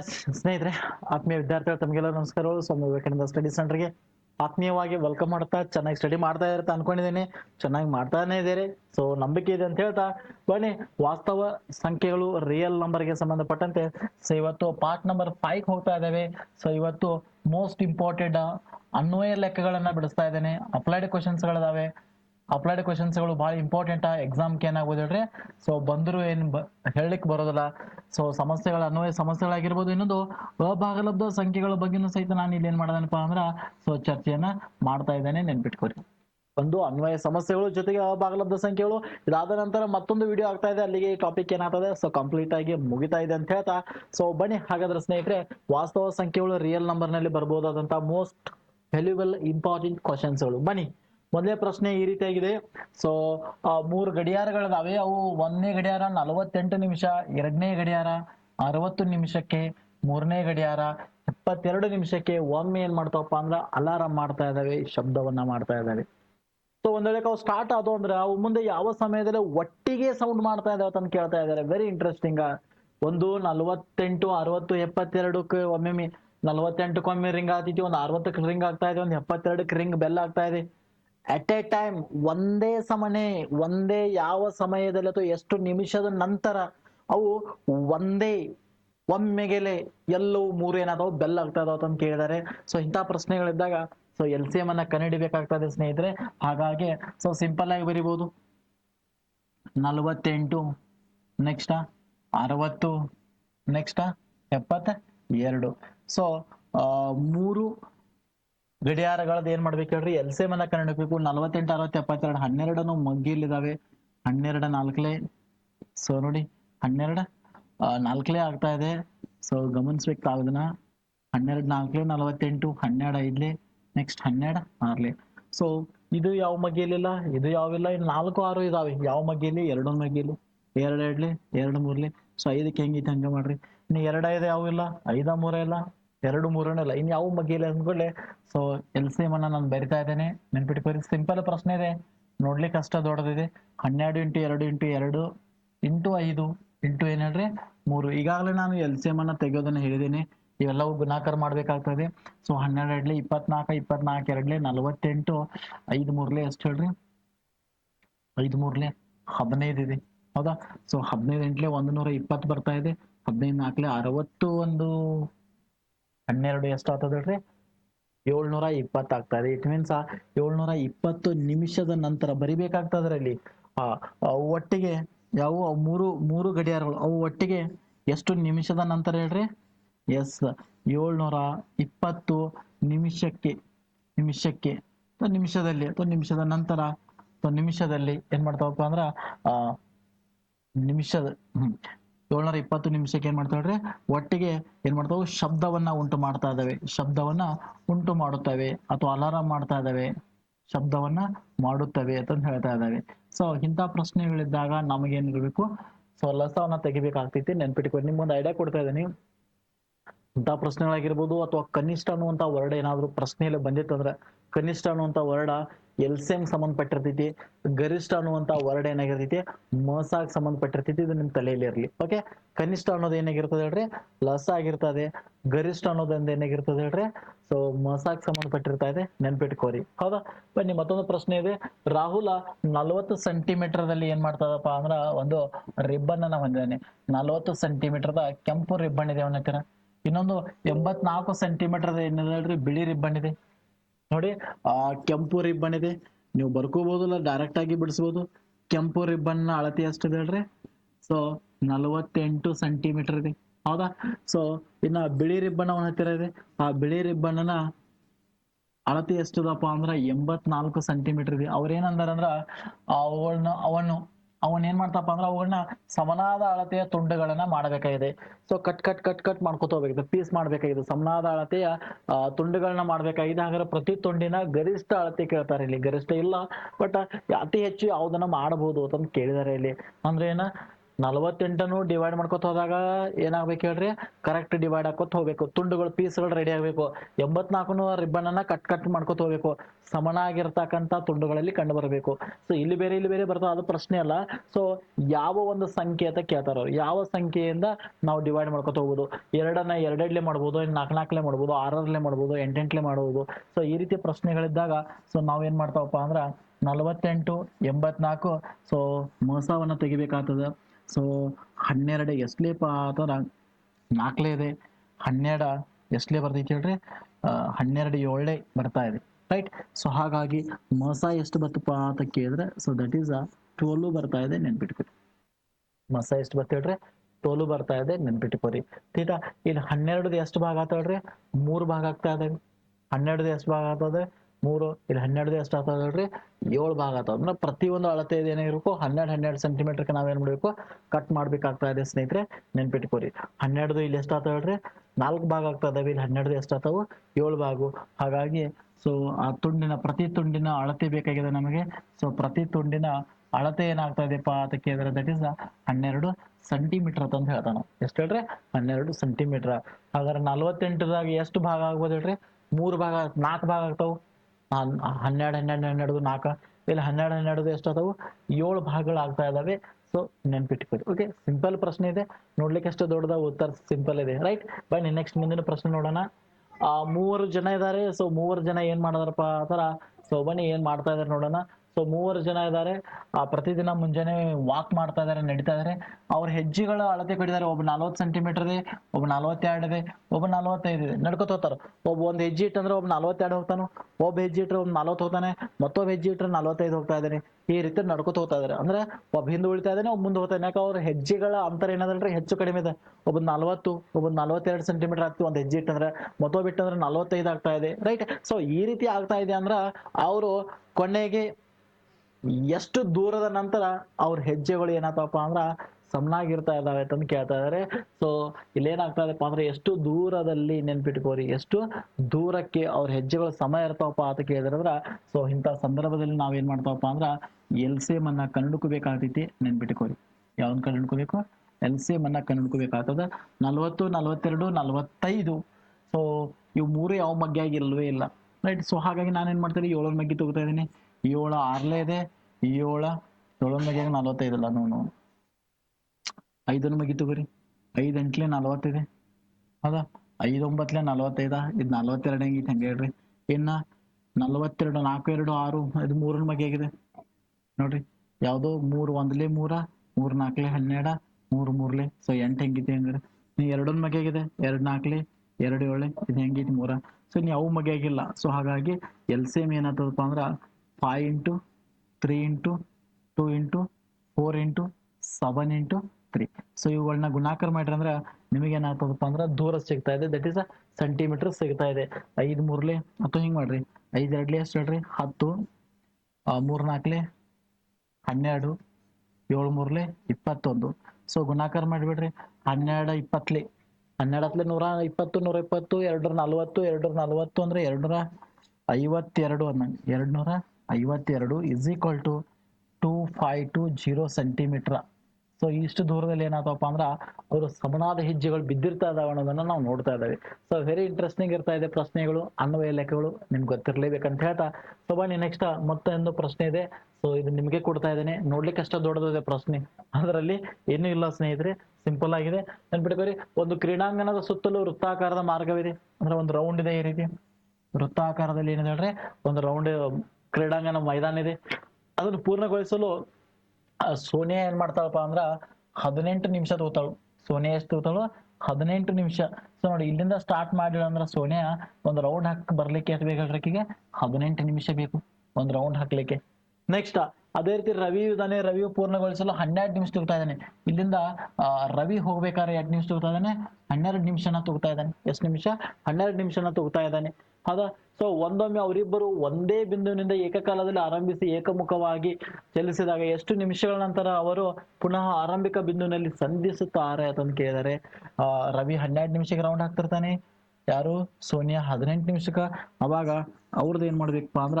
ಸ್ನೇಹಿತರೆ, ಆತ್ಮೀಯ ವಿದ್ಯಾರ್ಥಿಗಳು ತಮಗೆಲ್ಲ ನಮಸ್ಕಾರಗಳು ಸ್ವಾಮಿ ವಿವೇಕಾನಂದ ಸ್ಟಡಿ ಸೆಂಟರ್ಗೆ ಆತ್ಮೀಯವಾಗಿ ವೆಲ್ಕಮ್ ಮಾಡ್ತಾ, ಚೆನ್ನಾಗಿ ಸ್ಟಡಿ ಮಾಡ್ತಾ ಇರುತ್ತೆ ಅನ್ಕೊಂಡಿದ್ದೀನಿ. ಚೆನ್ನಾಗಿ ಮಾಡ್ತಾನೆ ಇದ್ದೀರಿ. ಸೊ ನಂಬಿಕೆ ಇದೆ ಅಂತ ಹೇಳ್ತಾ, ಬನ್ನಿ, ವಾಸ್ತವ ಸಂಖ್ಯೆಗಳು ರಿಯಲ್ ನಂಬರ್ಗೆ ಸಂಬಂಧಪಟ್ಟಂತೆ. ಸೊ ಇವತ್ತು ಪಾರ್ಟ್ ನಂಬರ್ ಫೈವ್ ಹೋಗ್ತಾ ಇದ್ದಾವೆ. ಸೊ ಇವತ್ತು ಮೋಸ್ಟ್ ಇಂಪಾರ್ಟೆಂಟ್ ಅನ್ವಯ ಲೆಕ್ಕಗಳನ್ನ ಬಿಡಿಸ್ತಾ ಇದ್ದೇನೆ. ಅಪ್ಲೈಡ್ ಕ್ವಶನ್ಸ್ಗಳಿದಾವೆ ಅಪ್ಲೈಡ್ ಕ್ವಶನ್ಸ್ಗಳು ಭಾಳ ಇಂಪಾರ್ಟೆಂಟ್ ಎಕ್ಸಾಮ್ಗೆ ಏನಾಗ್ಬೋದು ಹೇಳ್ರಿ? ಸೊ ಬಂದರೂ ಏನು ಬ, ಹೇಳಲಿಕ್ಕೆ ಬರೋದಿಲ್ಲ. ಸೊ ಸಮಸ್ಯೆಗಳ ಅನ್ವಯ ಸಮಸ್ಯೆಗಳಾಗಿರ್ಬೋದು. ಇನ್ನೊಂದು ಅಭಾಗಲಬ್ಧ ಸಂಖ್ಯೆಗಳ ಬಗ್ಗೆನೂ ಸಹಿತ ನಾನು ಇಲ್ಲಿ ಏನು ಮಾಡಿದೆನಪ್ಪ ಅಂದ್ರೆ ಸೊ ಚರ್ಚೆಯನ್ನ ಮಾಡ್ತಾ ಇದ್ದೇನೆ ನೆನ್ಪಿಟ್ಕೊರಿ ಒಂದು ಅನ್ವಯ ಸಮಸ್ಯೆಗಳು ಜೊತೆಗೆ ಅಭಾಗಲಬ್ಧ ಸಂಖ್ಯೆಗಳು. ಇದಾದ ನಂತರ ಮತ್ತೊಂದು ವಿಡಿಯೋ ಆಗ್ತಾ ಇದೆ. ಅಲ್ಲಿಗೆ ಟಾಪಿಕ್ ಏನಾಗ್ತದೆ? ಸೊ ಕಂಪ್ಲೀಟ್ ಆಗಿ ಮುಗಿತಾ ಇದೆ ಅಂತ ಹೇಳ್ತಾ. ಸೊ ಬನ್ನಿ ಹಾಗಾದ್ರೆ ಸ್ನೇಹಿತರೆ, ವಾಸ್ತವ ಸಂಖ್ಯೆಗಳು ರಿಯಲ್ ನಂಬರ್ನಲ್ಲಿ ಬರ್ಬೋದಾದಂತಹ ಮೋಸ್ಟ್ ವ್ಯಾಲ್ಯೂಬಲ್ ಇಂಪಾರ್ಟೆಂಟ್ ಕ್ವಶನ್ಸ್ಗಳು ಬನ್ನಿ. ಮೊದಲನೇ ಪ್ರಶ್ನೆ ಈ ರೀತಿಯಾಗಿದೆ. ಸೊ ಮೂರು ಗಡಿಯಾರಗಳಿದಾವೆ. ಅವು ಒಂದನೇ ಗಡಿಯಾರ, ನಲವತ್ತೆಂಟು ನಿಮಿಷ, ಎರಡನೇ ಗಡಿಯಾರ, ಅರವತ್ತು ನಿಮಿಷಕ್ಕೆ, ಮೂರನೇ ಗಡಿಯಾರ, ಇಪ್ಪತ್ತೆರಡು ನಿಮಿಷಕ್ಕೆ. ಒಮ್ಮೆ ಏನ್ ಮಾಡ್ತಾವಪ್ಪ ಅಂದ್ರೆ ಅಲಾರಾಮ್ ಮಾಡ್ತಾ ಇದಾವೆ ಶಬ್ದವನ್ನ ಮಾಡ್ತಾ ಇದಾವೆ ಸೊ ಒಂದ್ ವೇಳೆ ಅವು ಸ್ಟಾರ್ಟ್ ಆದವು ಅಂದ್ರೆ ಅವು ಮುಂದೆ ಯಾವ ಸಮಯದಲ್ಲಿ ಒಟ್ಟಿಗೆ ಸೌಂಡ್ ಮಾಡ್ತಾ ಇದಾವೆ ಅಂತ ಕೇಳ್ತಾ ಇದ್ದಾರೆ. ವೆರಿ ಇಂಟ್ರೆಸ್ಟಿಂಗ್ ಒಂದು ನಲವತ್ತೆಂಟು, ಅರವತ್ತು, ಎಪ್ಪತ್ತೆರಡಕ್ಕೆ ಒಮ್ಮೆ ನಲವತ್ತೆಂಟಕ್ಕೊಮ್ಮೆ ರಿಂಗ್ ಆಗ್ತೈತಿ ಒಂದು ಅರವತ್ತಕ್ಕೆ ರಿಂಗ್ ಆಗ್ತಾ ಇದೆ, ಒಂದು ಎಪ್ಪತ್ತೆರಡಕ್ಕೆ ರಿಂಗ್ ಬೆಲ್ ಆಗ್ತಾ ಇದೆ. ಅಟ್ ಎ ಟೈಮ್ ಒಂದೇ ಸಮನೆ, ಒಂದೇ ಯಾವ ಸಮಯದಲ್ಲಿ ಅಥವಾ ಎಷ್ಟು ನಿಮಿಷದ ನಂತರ ಅವು ಒಂದೇ ಒಮ್ಮೆಗೆಲೆ ಎಲ್ಲವೂ ಮೂರೇನಾದವು, ಬೆಲ್ ಆಗ್ತಾ ಇದಾವ ಅಂತ ಕೇಳಿದ್ದಾರೆ ಸೊ ಇಂಥ ಪ್ರಶ್ನೆಗಳಿದ್ದಾಗ ಸೊ ಎಲ್ ಸಿ ಎಂ ಅನ್ನ ಕಂಡುಹಿಡಿಬೇಕಾಗ್ತದೆ ಸ್ನೇಹಿತರೆ. ಹಾಗಾಗಿ ಸೊ ಸಿಂಪಲ್ ಆಗಿ ಬರಿಬಹುದು ನಲವತ್ತೆಂಟು ನೆಕ್ಸ್ಟ್ ಅರವತ್ತು ನೆಕ್ಸ್ಟ್ ಎಪ್ಪತ್ತ? ಎರಡು. ಸೊ ಮೂರು ಗಡಿಯಾರಗಳದ್ದು ಏನ್ ಮಾಡ್ಬೇಕು ಹೇಳ್ರಿ? ಎಲ್ ಸಿ ಎಂ ಅನ್ನ ಕಂಡುಹಿಡಬೇಕು ನಲ್ವತ್ತೆಂಟು, ಅರವತ್ತು, ಎಪ್ಪತ್ತೆರಡು ಹನ್ನೆರಡನು ಮಗ್ಗಿಲಿದಾವೆ ಹನ್ನೆರಡ, ನಾಲ್ಕಲೇ. ಸೊ ನೋಡಿ, ಹನ್ನೆರಡು ನಾಲ್ಕಲೇ ಆಗ್ತಾ ಇದೆ. ಸೊ ಗಮನಿಸ್ಬೇಕು ಕಾಲದನ್ನ ಹನ್ನೆರಡು, ನಾಲ್ಕಲೇ, ನಲವತ್ತೆಂಟು, ಹನ್ನೆರಡು, ಐದ್ಲೆ. ನೆಕ್ಸ್ಟ್ ಹನ್ನೆರಡು, ಆರ್ಲೆ. ಸೊ ಇದು ಯಾವ ಮಗ್ಗಿಲಿಲ್ಲ ಇದು ಯಾವಿಲ್ಲ? ಇನ್ನು ನಾಲ್ಕು, ಆರು ಇದಾವೆ. ಯಾವ ಮಗ್ಗಿಲಿ ಎರಡೊಂದು ಮಗ್ಗಿಲಿ ಎರಡು, ಎರಡ್ಲಿ. ಎರಡು, ಮೂರ್ಲಿ. ಸೊ ಐದಕ್ಕೆ ಹೆಂಗೈತೆ ಹಂಗೆ ಮಾಡ್ರಿ. ಇನ್ನು ಎರಡು, ಐದು ಯಾವ ಇಲ್ಲ ಐದ, ಮೂರ ಇಲ್ಲ? ಎರಡು ಮೂರನೇ ಲೈನ್ ಯಾವ ಯಾವ ಇಲ್ಲ ಅಂದ್ಕೊಳ್ಳಿ. ಸೊ ಎಲ್ ಸಿ ಎಂ ಅನ್ನ ನಾನು ಬರಿತಾ ಇದ್ದೇನೆ. ನೆನ್ಪಿಟ್ಕೋರಿ ಸಿಂಪಲ್ ಪ್ರಶ್ನೆ ಇದೆ. ನೋಡ್ಲಿಕ್ಕೆ ಅಷ್ಟ ದೊಡ್ಡದಿದೆ. ಹನ್ನೆರಡು ಇಂಟು ಎರಡು ಇಂಟು ಎರಡು ಇಂಟು ಐದು ಇಂಟು ಏನ್ ಹೇಳ್ರಿ? ಮೂರು. ಈಗಾಗಲೇ ನಾನು ಎಲ್ ಸಿ ಎಂ ಅನ್ನ ತೆಗೆಯೋದನ್ನ ಹೇಳಿದ್ದೀನಿ. ಇವೆಲ್ಲವೂ ಗುಣಾಕಾರ ಮಾಡ್ಬೇಕಾಗ್ತದೆ. ಸೊ ಹನ್ನೆರಡು ಎರಡ್ಲಿ ಇಪ್ಪತ್ನಾಲ್ಕು ಇಪ್ಪತ್ನಾಲ್ಕು ಎರಡ್ಲೆ ನಲವತ್ತೆಂಟು. ಐದು ಮೂರ್ಲೆ ಎಷ್ಟು ಹೇಳ್ರಿ? ಐದು ಮೂರ್ಲೆ ಹದಿನೈದು ಇದೆ. ಹೌದಾ? ಸೊ ಹದಿನೈದು ಎಂಟ್ಲೆ ಒಂದು ನೂರ ಇಪ್ಪತ್ತು ಬರ್ತಾ ಇದೆ. ಹದಿನೈದು ನಾಲ್ಕಲೆ ಅರವತ್ತು ಒಂದು ಹನ್ನೆರಡು ಎಷ್ಟು ಆಗ್ತದೆ ಹೇಳ್ರಿ? ಏಳ್ನೂರ ಇಪ್ಪತ್ತು ಆಗ್ತಾ ಇಟ್ ಮೀನ್ಸ್ ಏಳ್ನೂರ ಇಪ್ಪತ್ತು ನಿಮಿಷದ ನಂತರ ಬರಿಬೇಕಾಗ್ತದ್ರಲ್ಲಿ, ಆ ಒಟ್ಟಿಗೆ ಯಾವ ಅವು ಮೂರು ಮೂರು ಗಡಿಯಾರಗಳು, ಅವು ಒಟ್ಟಿಗೆ ಎಷ್ಟು ನಿಮಿಷದ ನಂತರ ಹೇಳ್ರಿ? ಎಸ್, ಏಳ್ನೂರ ಇಪ್ಪತ್ತು ನಿಮಿಷಕ್ಕೆ ನಿಮಿಷಕ್ಕೆ ನಿಮಿಷದಲ್ಲಿ, ಅಥವಾ ನಿಮಿಷದ ನಂತರ, ಅಥವಾ ನಿಮಿಷದಲ್ಲಿ ಏನ್ ಮಾಡ್ತಾವಪ್ಪ ಅಂದ್ರ, ಆ, ನಿಮಿಷದ ಏಳ್ನೂರ ಇಪ್ಪತ್ತು ನಿಮಿಷಕ್ಕೆ ಏನ್ ಮಾಡ್ತಾವೆ ಹೇಳ್ರಿ? ಒಟ್ಟಿಗೆ ಏನ್ ಮಾಡ್ತಾವೆ? ಶಬ್ದವನ್ನ ಉಂಟು ಮಾಡ್ತಾ ಇದಾವೆ ಶಬ್ದವನ್ನ ಉಂಟು ಮಾಡುತ್ತವೆ ಅಥವಾ ಅಲಾರಾಮ್ ಮಾಡ್ತಾ ಇದಾವೆ ಶಬ್ದವನ್ನ ಮಾಡುತ್ತವೆ ಅಂತ ಹೇಳ್ತಾ ಇದಾವೆ ಸೊ ಇಂಥ ಪ್ರಶ್ನೆಗಳಿದ್ದಾಗ ನಮಗೇನಿರ್ಬೇಕು ಸೊ ಲಸವನ್ನ ತೆಗಿಬೇಕಾಗ್ತೈತಿ. ನೆನ್ಪಿಟ್ಕೊಂಡು ನಿಮ್ಗೊಂದು ಐಡಿಯಾ ಕೊಡ್ತಾ ಇದ್ದೀನಿ. ಇಂಥ ಪ್ರಶ್ನೆಗಳಾಗಿರ್ಬೋದು ಅಥವಾ ಕನಿಷ್ಠ ಅನ್ನುವಂತ ವರ್ಡ್ ಏನಾದ್ರು ಪ್ರಶ್ನೆಯಲ್ಲಿ ಬಂದಿತ್ತಂದ್ರೆ, ಕನಿಷ್ಠ ಅನ್ನುವಂತ ವರ್ಡ ಎಲ್ ಸಿ ಎಂ ಸಂಬಂಧಪಟ್ಟಿರ್ತೈತಿ, ಗರಿಷ್ಠ ಅನ್ನುವಂತ ವರ್ಡ್ ಏನಾಗಿರ್ತೈತಿ, ಮಸಾಗ್ ಸಂಬಂಧಪಟ್ಟಿರ್ತೈತಿ, ಇದು ನಿಮ್ ತಲೆಯಲ್ಲಿ ಇರಲಿ. ಓಕೆ ಕನಿಷ್ಠ ಅನ್ನೋದು ಏನಾಗಿರ್ತದೆ ಹೇಳ್ರಿ? ಲಸ ಆಗಿರ್ತದೆ. ಗರಿಷ್ಠ ಅನ್ನೋದೊಂದು ಏನಾಗಿರ್ತದೆ ಹೇಳ್ರಿ? ಸೊ ಮಸಾಗ್ ಸಂಬಂಧಪಟ್ಟಿರ್ತಾ ಇದೆ, ನೆನ್ಪಿಟ್ಕೋರಿ. ಹೌದಾ? ಬನ್ನಿ, ಮತ್ತೊಂದು ಪ್ರಶ್ನೆ ಇದೆ. ರಾಹುಲ ನಲ್ವತ್ತು ಸೆಂಟಿಮೀಟರ್ ದಲ್ಲಿ ಏನ್ ಮಾಡ್ತದಪ್ಪ ಅಂದ್ರ ಒಂದು ರಿಬ್ಬನ್ ಅನ್ನ ಹೊಂದಿದ್ದಾನೆ ಸೆಂಟಿಮೀಟರ್ ಸೆಂಟಿಮೀಟರ್ದ ಕೆಂಪು ರಿಬ್ಬನ್ ಇದೆ ಅವನ ಹತ್ತಿರ ಇನ್ನೊಂದು ಎಂಬತ್ನಾಲ್ಕು ಸೆಂಟಿಮೀಟರ್ ಏನಿದೆ ಹೇಳ್ರಿ? ಬಿಳಿ ರಿಬ್ಬನ್ ಇದೆ. ನೋಡಿ, ಆ ಕೆಂಪು ರಿಬ್ಬನ್ ಇದೆ. ನೀವು ಬರ್ಕೋಬಹುದು ಇಲ್ಲ ಡೈರೆಕ್ಟ್ ಆಗಿ ಬಿಡಿಸ್ಬೋದು. ಕೆಂಪು ರಿಬ್ಬನ್ನ ಅಳತೆ ಎಷ್ಟಿದೆ ಹೇಳ್ರಿ. ಸೊ ನಲವತ್ತೆಂಟು ಸೆಂಟಿಮೀಟರ್ ಇದೆ. ಹೌದಾ? ಸೊ ಇನ್ನ ಬಿಳಿ ರಿಬ್ಬನ್ ಅವನ ಹತ್ತಿರ ಇದೆ. ಆ ಬಿಳಿ ರಿಬ್ಬನ್ನ ಅಳತೆ ಎಷ್ಟಿದಪ್ಪ ಅಂದ್ರ ಎಂಬತ್ನಾಲ್ಕು ಸೆಂಟಿಮೀಟರ್ ಇದೆ. ಅವ್ರೇನಂದಾರ ಅಂದ್ರ ಅವಳನ್ನ ಅವನು ಅವನ್ ಏನ್ ಮಾಡ್ತಪ್ಪ ಅಂದ್ರೆ ಅವುಗಳನ್ನ ಸಮನಾದ ಅಳತೆಯ ತುಂಡುಗಳನ್ನ ಮಾಡಬೇಕಾಗಿದೆ. So cut cut cut cut ಮಾಡ್ಕೊತ ಹೋಗ್ಬೇಕು ಪೀಸ್ ಮಾಡ್ಬೇಕಾಗಿದೆ. ಸಮನಾದ ಅಳತೆಯ ತುಂಡುಗಳನ್ನ ಮಾಡ್ಬೇಕಾಗಿದೆ. ಹಾಗಾದ್ರೆ ಪ್ರತಿ ತುಂಡಿನ ಗರಿಷ್ಠ ಅಳತೆ ಕೇಳ್ತಾರೆ ಇಲ್ಲಿ. ಗರಿಷ್ಠ ಇಲ್ಲ ಬಟ್ ಅತಿ ಹೆಚ್ಚು ಯಾವ್ದನ್ನ ಮಾಡಬಹುದು ಅಂತ ಕೇಳಿದಾರೆ ಇಲ್ಲಿ. ಅಂದ್ರೆ ಏನ? ನಲವತ್ತೆಂಟನ್ನು ಡಿವೈಡ್ ಮಾಡ್ಕೊತ ಹೋದಾಗ ಏನಾಗ್ಬೇಕು ಹೇಳ್ರಿ? ಕರೆಕ್ಟ್ ಡಿವೈಡ್ ಹಾಕೋತ ಹೋಗ್ಬೇಕು. ತುಂಡುಗಳು, ಪೀಸ್ಗಳು ರೆಡಿ ಆಗಬೇಕು. ಎಂಬತ್ನಾಲ್ಕು ರಿಬ್ಬನ್ ಅನ್ನ ಕಟ್ ಕಟ್ ಮಾಡ್ಕೊತ ಹೋಗ್ಬೇಕು. ಸಮನಾಗಿರ್ತಕ್ಕಂಥ ತುಂಡುಗಳಲ್ಲಿ ಕಂಡು ಬರಬೇಕು. ಸೊ ಇಲ್ಲಿ ಬೇರೆ ಇಲ್ಲಿ ಬೇರೆ ಬರ್ತದೆ ಅದು ಪ್ರಶ್ನೆ ಅಲ್ಲ. ಸೊ ಯಾವ ಒಂದು ಸಂಖ್ಯೆ ಅಂತ ಕೇಳ್ತಾರೋ ಯಾವ ಸಂಖ್ಯೆಯಿಂದ ನಾವು ಡಿವೈಡ್ ಮಾಡ್ಕೊತ ಹೋಗ್ಬೋದು? ಎರಡನ್ನ ಎರಡೆಡ್ಲೆ ಮಾಡ್ಬೋದು ನಾಲ್ಕು ನಾಲ್ಕಲೆ ಮಾಡ್ಬೋದು, ಆರರಲ್ಲೇ ಮಾಡ್ಬೋದು, ಎಂಟೆಂಟ್ಲೆ ಮಾಡ್ಬೋದು. ಸೊ ಈ ರೀತಿ ಪ್ರಶ್ನೆಗಳಿದ್ದಾಗ ಸೊ ನಾವೇನ್ ಮಾಡ್ತಾವಪ್ಪ ಅಂದ್ರ ನಲವತ್ತೆಂಟು, ಎಂಬತ್ನಾಲ್ಕು ಸೊ ಮೋಸವನ್ನು ತೆಗಿಬೇಕಾಗ್ತದ. ಸೊ ಹನ್ನೆರಡು ಎಸ್ಲೇಪ ಅಥವಾ ನಾಲ್ಕಲೇ ಇದೆ. ಹನ್ನೆರಡು ಎಸ್ಲೇ ಬರ್ತೈತಿ ಹೇಳ್ರಿ. ಹನ್ನೆರಡು ಏಳೇ ಬರ್ತಾ ಇದೆ. ರೈಟ್ ಸೊ ಹಾಗಾಗಿ ಮಸ ಎಷ್ಟು ಬರ್ತಪ್ಪ ಅಂತ ಕೇಳಿದ್ರೆ ಸೊ ದಟ್ ಈಸ್ ಟೋಲು ಬರ್ತಾ ಇದೆ ನೆನ್ಪಿಟ್ಕೊರಿ ಮಸ ಎಷ್ಟು ಬರ್ತ ಹೇಳ್ರಿ? ಟೋಲು ಬರ್ತಾ ಇದೆ ನೆನ್ಪಿಟ್ಕೋರಿ ತೀಟಾ ಇಲ್ಲಿ ಹನ್ನೆರಡದ ಎಷ್ಟು ಭಾಗ ಆತ ಹೇಳ್ರಿ? ಮೂರು ಭಾಗ ಆಗ್ತಾ ಇದೆ. ಹನ್ನೆರಡದ ಎಷ್ಟು ಭಾಗ ಆಗ್ತದೆ ಮೂರು ಇಲ್ಲಿ ಹನ್ನೆರಡು ಎಷ್ಟು ಹೇಳ್ರಿ ಏಳು ಭಾಗ ಆಗ್ತಾವ ಅಂದ್ರೆ ಪ್ರತಿಯೊಂದು ಅಳತೆ ಏನಾಗಿರ್ಬೇಕು ಹನ್ನೆರಡು ಹನ್ನೆರಡು ಸೆಂಟಿಮೀಟರ್ಗೆ ನಾವೇನು ಮಾಡ್ಬೇಕು? ಕಟ್ ಮಾಡ್ಬೇಕಾಗ್ತಾ ಇದೆ ಸ್ನೇಹಿತರೆ ನೆನ್ಪಿಟ್ಕೋರಿ ಹನ್ನೆರಡು ಇಲ್ಲಿ ಎಷ್ಟು ಆಗ್ತದೆ ಹೇಳ್ರಿ? ನಾಲ್ಕು ಭಾಗ ಆಗ್ತಾ ಇದಾವೆ ಇಲ್ಲಿ ಹನ್ನೆರಡು ಎಷ್ಟು ಆಗ್ತಾವು ಏಳು ಭಾಗ. ಹಾಗಾಗಿ ಸೊ ಆ ತುಂಡಿನ, ಪ್ರತಿ ತುಂಡಿನ ಅಳತೆ ಬೇಕಾಗಿದೆ ನಮಗೆ. ಸೊ ಪ್ರತಿ ತುಂಡಿನ ಅಳತೆ ಏನಾಗ್ತಾ ಇದೆಪ್ಪ ಅಂತ ಕೇಳಿದ್ರೆ ದಟ್ ಇಸ್ ಹನ್ನೆರಡು ಸೆಂಟಿಮೀಟರ್ ಅಂತ ಹೇಳ್ತಾನ. ಎಷ್ಟು ಹೇಳ್ರಿ? ಹನ್ನೆರಡು ಸೆಂಟಿಮೀಟರ್ ಹಾಗಾದ್ರೆ ನಲ್ವತ್ತೆಂಟರಾಗ ಎಷ್ಟು ಭಾಗ ಆಗ್ಬೋದು ಹೇಳ್ರಿ? ಮೂರು ಭಾಗ, ನಾಲ್ಕು ಭಾಗ ಆಗ್ತಾವು. ಹನ್ನೆರಡು ಹನ್ನೆರಡು ಹನ್ನೆರಡು ನಾಲ್ಕು ಇಲ್ಲಿ ಹನ್ನೆರಡು ಹನ್ನೆರಡು ಎಷ್ಟು ಅದಾವು? ಏಳು ಭಾಗಗಳು ಆಗ್ತಾ ಇದಾವೆ. ಸೊ ನೆನ್ಪಿಟ್ಕೊಳ್ಳಿ ಓಕೆ ಸಿಂಪಲ್ ಪ್ರಶ್ನೆ ಇದೆ. ನೋಡ್ಲಿಕ್ಕೆ ಎಷ್ಟು ದೊಡ್ಡದ ಉತ್ತರ ಸಿಂಪಲ್ ಇದೆ. ರೈಟ್ ಬನ್ನಿ ನೆಕ್ಸ್ಟ್ ಮುಂದಿನ ಪ್ರಶ್ನೆ ನೋಡೋಣ. ಆ, ಮೂವರು ಜನ ಇದ್ದಾರೆ ಸೊ ಮೂವರು ಜನ ಏನ್ ಮಾಡಿದಾರಪ್ಪ? ಆತರ ಸೊ ಬನ್ನಿ, ಏನ್ ಮಾಡ್ತಾ ಇದಾರೆ ನೋಡೋಣ. ಸೊ ಮೂವರು ಜನ ಇದ್ದಾರೆ. ಪ್ರತಿದಿನ ಮುಂಜಾನೆ ವಾಕ್ ಮಾಡ್ತಾ ಇದ್ದಾರೆ, ನಡೀತಾ ಇದಾರೆ ಅವ್ರ ಹೆಜ್ಜೆಗಳ ಅಳತೆ ಕಡಿದಾರೆ ಒಬ್ಬ ನಲ್ವತ್ತು ಸೆಂಟಿಮೀಟರ್ ಇದೆ, ಒಬ್ಬ ನಲ್ವತ್ತೆರಡು ಇದೆ, ಒಬ್ಬ ನಲ್ವತ್ತೈದು ಇದೆ. ನಡ್ಕೊತ ಹೋಗ್ತಾರ? ಒಬ್ಬ ಒಂದು ಹೆಜ್ಜೆ ಇಟ್ಟಂದ್ರೆ ಒಬ್ಬ ನಲ್ವತ್ತೆರಡು ಹೋಗ್ತಾನೆ? ಒಬ್ಬ ಹೆಜ್ಜೆ ಇಟ್ಟರೆ ಒಬ್ಬ ನಲ್ವತ್ತು ಹೋಗ್ತಾನೆ, ಮತ್ತೊಬ್ಬ ಹೆಜ್ಜೆ ಇಟ್ಟರೆ ನಲ್ವತ್ತೈದು ಹೋಗ್ತಾ ಇದ್ದಾನೆ. ಈ ರೀತಿ ನಡ್ಕೊತ ಹೋಗ್ತಾ ಇದಾರೆ ಅಂದ್ರೆ ಒಬ್ಬ ಹಿಂದೆ ಉಳಿತಾ ಇದ್ದಾನೆ, ಒಬ್ಬ ಮುಂದೆ ಹೋಗ್ತಾನೆ. ಯಾಕೆ ಅವ್ರ ಹೆಜ್ಜೆಗಳ ಅಂತರ ಏನಾದ್ರೆ ಹೆಚ್ಚು ಕಡಿಮೆ ಇದೆ. ಒಬ್ಬ ನಲ್ವತ್ತು, ಒಬ್ಬ ನಲ್ವತ್ತೆರಡು ಸೆಂಟಿಮೀಟರ್ ಆಗ್ತಿ ಒಂದ್ ಹೆಜ್ಜೆ ಇಟ್ಟಂದ್ರೆ, ಮತ್ತೊಬ್ಬ ಇಟ್ಟಂದ್ರೆ ನಲ್ವತ್ತೈದು ಆಗ್ತಾ ಇದೆ. ರೈಟ್ ಸೊ ಈ ರೀತಿ ಆಗ್ತಾ ಇದೆ ಅಂದ್ರ, ಅವರು ಕೊನೆಗೆ ಎಷ್ಟು ದೂರದ ನಂತರ ಅವ್ರ ಹೆಜ್ಜೆಗಳು ಏನಾತಪ್ಪ ಅಂದ್ರ ಸಮನಾಗಿರ್ತಾ ಇದಾವೆ ಅಂತ ಕೇಳ್ತಾ ಇದಾರೆ. ಸೊ ಇಲ್ಲೇನಾಗ್ತಾ ಇದೆಪ್ಪ ಅಂದ್ರೆ ಎಷ್ಟು ದೂರದಲ್ಲಿ ನೆನ್ಪಿಟ್ಕೋರಿ, ಎಷ್ಟು ದೂರಕ್ಕೆ ಅವ್ರ ಹೆಜ್ಜೆಗಳು ಸಮಯ ಇರ್ತಾವಪ್ಪ ಅಂತ ಕೇಳಿದ್ರಂದ್ರ ಸೊ ಇಂಥ ಸಂದರ್ಭದಲ್ಲಿ ನಾವ್ ಏನ್ ಮಾಡ್ತಾವಪ್ಪ ಅಂದ್ರ ಎಲ್ ಸಿ ಎಂ ಅನ್ನ ಕಂಡುಕೋಬೇಕಾಗ್ತೈತಿ ನೆನ್ಪಿಟ್ಕೋರಿ. ಯಾವ್ದನ್ನ ಕಂಡುಕೋಬೇಕು ಎಲ್ ಸಿ ಎಂ ಅನ್ನ ಕಂಡುಕೋಬೇಕಾಗ್ತದ ನಲ್ವತ್ತು, ನಲ್ವತ್ತೆರಡು, ನಲ್ವತ್ತೈದು. ಸೊ ಇವು ಮೂರು ಯಾವ ಮಗ್ಗೆ ಆಗಿಲ್ವೇ ಇಲ್ಲ. ರೈಟ್ ಸೊ ಹಾಗಾಗಿ ನಾನೇನ್ ಮಾಡ್ತೀನಿ, ಏಳರ ಮಗ್ಗಿ ತಗೋತಾ ಇದ್ದೀನಿ. ಏಳು ಆರ್ಲೆ ಇದೆ, ಏಳ ಏಳರ ಮಗ್ಗಿಯಾಗ ನಲ್ವತ್ತೈದು ಅಲ್ಲ ನೋನು ಐದನ್ ಮುಗಿತು ತಗೋರಿ ಐದು ಎಂಟ್ಲೆ ನಲ್ವತ್ತಿದೆ. ಅದ ಐದು ಒಂಬತ್ಲೆ ನಲ್ವತ್ತೈದ? ಇದು ನಲ್ವತ್ತೆರಡು ಹೆಂಗೈತೆ ಹಂಗೆ ಹೇಳ್ರಿ. ಇನ್ನ ನಲ್ವತ್ತೆರಡು, ನಾಲ್ಕು, ಎರಡು, ಆರು, ಇದು ಮೂರನ ಬಗ್ಗೆ ಆಗಿದೆ ನೋಡ್ರಿ, ಯಾವ್ದೋ ಮೂರು ಒಂದ್ಲೆ ಮೂರ, ಮೂರ್ ನಾಲ್ಕಲೆ ಹನ್ನೆರಡ, ಮೂರ್ ಮೂರ್ಲೆ, ಸೊ ಎಂಟು ಹೆಂಗಿದೆ ಹಂಗ್ರಿ ನೀ ಎರಡೊಂದ್ ಮಗೆ ಆಗಿದೆ ಎರಡ್ ನಾಲ್ಕಲೆ, ಎರಡು ಏಳೆ, ಇದು ಹೆಂಗೈತಿ ಮೂರ. ಸೊ ನೀ ಅವು ಮಗೆ ಆಗಿಲ್ಲ. ಸೊ ಹಾಗಾಗಿ ಎಲ್ ಸಿ ಎಂ ಏನಾಗ್ತದಪ್ಪ ಅಂದ್ರ five into three into two into four into seven into three so ಇವುಗಳನ್ನ ಗುಣಾಕಾರ ಮಾಡ್ರಿ ಅಂದ್ರೆ ನಿಮಗೆ ಏನಾಗ್ತದಪ್ಪ ಅಂದ್ರೆ ದೂರ ಸಿಗ್ತಾ ಇದೆ. ದಟ್ ಇಸ್ ಅ ಸೆಂಟಿಮೀಟರ್ ಸಿಗ್ತಾ ಇದೆ. ಐದು ಮೂರ್ಲೆ, ಅಥವಾ ಹಿಂಗೆ ಮಾಡ್ರಿ. ಐದು ಎರಡ್ಲಿ ಎಷ್ಟು ಹೇಳ್ರಿ? ಹತ್ತು ಮೂರು ನಾಲ್ಕಲೆ ಹನ್ನೆರಡು, ಏಳು ಮೂರ್ಲೆ ಇಪ್ಪತ್ತೊಂದು. ಸೊ ಗುಣಾಕಾರ ಮಾಡಿಬಿಡ್ರಿ. ಹನ್ನೆರಡು ಇಪ್ಪತ್ಲೆ. ಹನ್ನೆರಡು ಹತ್ಲೆ ನೂರ ಇಪ್ಪತ್ತು ನೂರ ಇಪ್ಪತ್ತು, ಎರಡ್ನೂರ ನಲ್ವತ್ತು ಎರಡ್ನೂರ ನಲ್ವತ್ತು ಅಂದ್ರೆ ಎರಡ್ನೂರ ಐವತ್ತೆರಡು ಅನ್ನಂಗೆ. ಎರಡ್ನೂರ ಐವತ್ತೆರಡು is equal to two five two zero centimetre so ಇಷ್ಟು ದೂರದಲ್ಲಿ ಏನಾಗ್ತಪ್ಪ ಅಂದ್ರೆ, ಅವರು ಸಮನಾದ ಹೆಜ್ಜೆಗಳು ಬಿದ್ದಿರ್ತಾ ಇದಾವೆ ಅನ್ನೋದನ್ನ ನಾವು ನೋಡ್ತಾ ಇದ್ದೇವೆ. ಸೊ ವೆರಿ ಇಂಟ್ರೆಸ್ಟಿಂಗ್ ಇರ್ತಾ ಇದೆ ಪ್ರಶ್ನೆಗಳು ಅನ್ವಯ ಲೆಕ್ಕಗಳು ನಿಮ್ಗೆ ಗೊತ್ತಿರ್ಲೇಬೇಕಂತ ಹೇಳ್ತಾ. ಸೊ ಬನ್ನಿ ನೆಕ್ಸ್ಟ್ ಮತ್ತೊಂದು ಪ್ರಶ್ನೆ ಇದೆ. ಸೊ ಇದು ನಿಮಗೆ ಕೊಡ್ತಾ ಇದ್ದೇನೆ. ನೋಡ್ಲಿಕ್ಕೆ ಅಷ್ಟ ದೊಡ್ಡದಿದೆ ಪ್ರಶ್ನೆ. ಅದರಲ್ಲಿ ಏನೂ ಇಲ್ಲ ಸ್ನೇಹಿತರೆ ಸಿಂಪಲ್ ಆಗಿದೆ. ನೆನ್ಪಿಟ್ಕೋರಿ ಒಂದು ಕ್ರೀಡಾಂಗಣದ ಸುತ್ತಲೂ ವೃತ್ತಾಕಾರದ ಮಾರ್ಗವಿದೆ. ಅಂದ್ರೆ ಒಂದು ರೌಂಡ್ ಇದೆ ಈ ರೀತಿ. ವೃತ್ತಾಕಾರದಲ್ಲಿ ಏನಿದೆ ಹೇಳ್ರಿ, ಒಂದು ರೌಂಡ್ ಕ್ರೀಡಾಂಗಣ ಮೈದಾನ ಇದೆ ಅದನ್ನು ಪೂರ್ಣಗೊಳಿಸಲು ಸೋನಿಯಾ ಏನ್ ಮಾಡ್ತಾಳಪ್ಪ ಅಂದ್ರ ಹದಿನೆಂಟು ನಿಮಿಷ ತಗೋತಾಳು ಸೋನಿಯಾ ಎಷ್ಟು ತಗೋತಾಳು ಹದಿನೆಂಟು ನಿಮಿಷ. ಸೊ ನೋಡಿ, ಇಲ್ಲಿಂದ ಸ್ಟಾರ್ಟ್ ಮಾಡಿಲ್ಲ ಅಂದ್ರ ಸೋನಿಯಾ ಒಂದು ರೌಂಡ್ ಹಾಕ್ ಬರ್ಲಿಕ್ಕೆ ಎಷ್ಟು ಆಕಿಗೆ ಹದಿನೆಂಟು ನಿಮಿಷ ಬೇಕು. ಒಂದ್ ರೌಂಡ್ ಹಾಕ್ಲಿಕ್ಕೆ. ನೆಕ್ಸ್ಟ್ ಅದೇ ರೀತಿ ರವಿ ಇದಾನೆ ರವಿ ಪೂರ್ಣಗೊಳಿಸಲು ಹನ್ನೆರಡು ನಿಮಿಷ ತಗೋತಾ ಇದ್ದಾನೆ. ಇಲ್ಲಿಂದ ರವಿ ಹೋಗ್ಬೇಕಾದ್ರೆ ಎರಡು ನಿಮಿಷ ತಗೋತಾ ಇದ್ದಾನೆ, ಹನ್ನೆರಡು ನಿಮಿಷನ ತಗೋತಾ ಇದ್ದಾನೆ. ಎಷ್ಟು ನಿಮಿಷ? ಹನ್ನೆರಡು ನಿಮಿಷನ ತಗೋತಾ ಇದ್ದಾನೆ. ಹೌದಾ? ಸೊ ಒಂದೊಮ್ಮೆ ಅವರಿಬ್ಬರು ಒಂದೇ ಬಿಂದುವಿನಿಂದ ಏಕಕಾಲದಲ್ಲಿ ಆರಂಭಿಸಿ ಏಕಮುಖವಾಗಿ ಚಲಿಸಿದಾಗ ಎಷ್ಟು ನಿಮಿಷಗಳ ನಂತರ ಅವರು ಪುನಃ ಆರಂಭಿಕ ಬಿಂದುವಿನಲ್ಲಿ ಸಂಧಿಸುತ್ತಾರೆ ಅಂತ ಕೇಳಿದರೆ, ಆ, ರವಿ ಹನ್ನೆರಡು ನಿಮಿಷಕ್ಕೆ ರೌಂಡ್ ಹಾಕ್ತಿರ್ತಾನೆ. ಯಾರು? ಸೋನಿಯಾ ಹದಿನೆಂಟು ನಿಮಿಷಕ್ಕ. ಅವಾಗ ಅವ್ರದ್ದು ಏನ್ ಮಾಡ್ಬೇಕಪ್ಪ ಅಂದ್ರ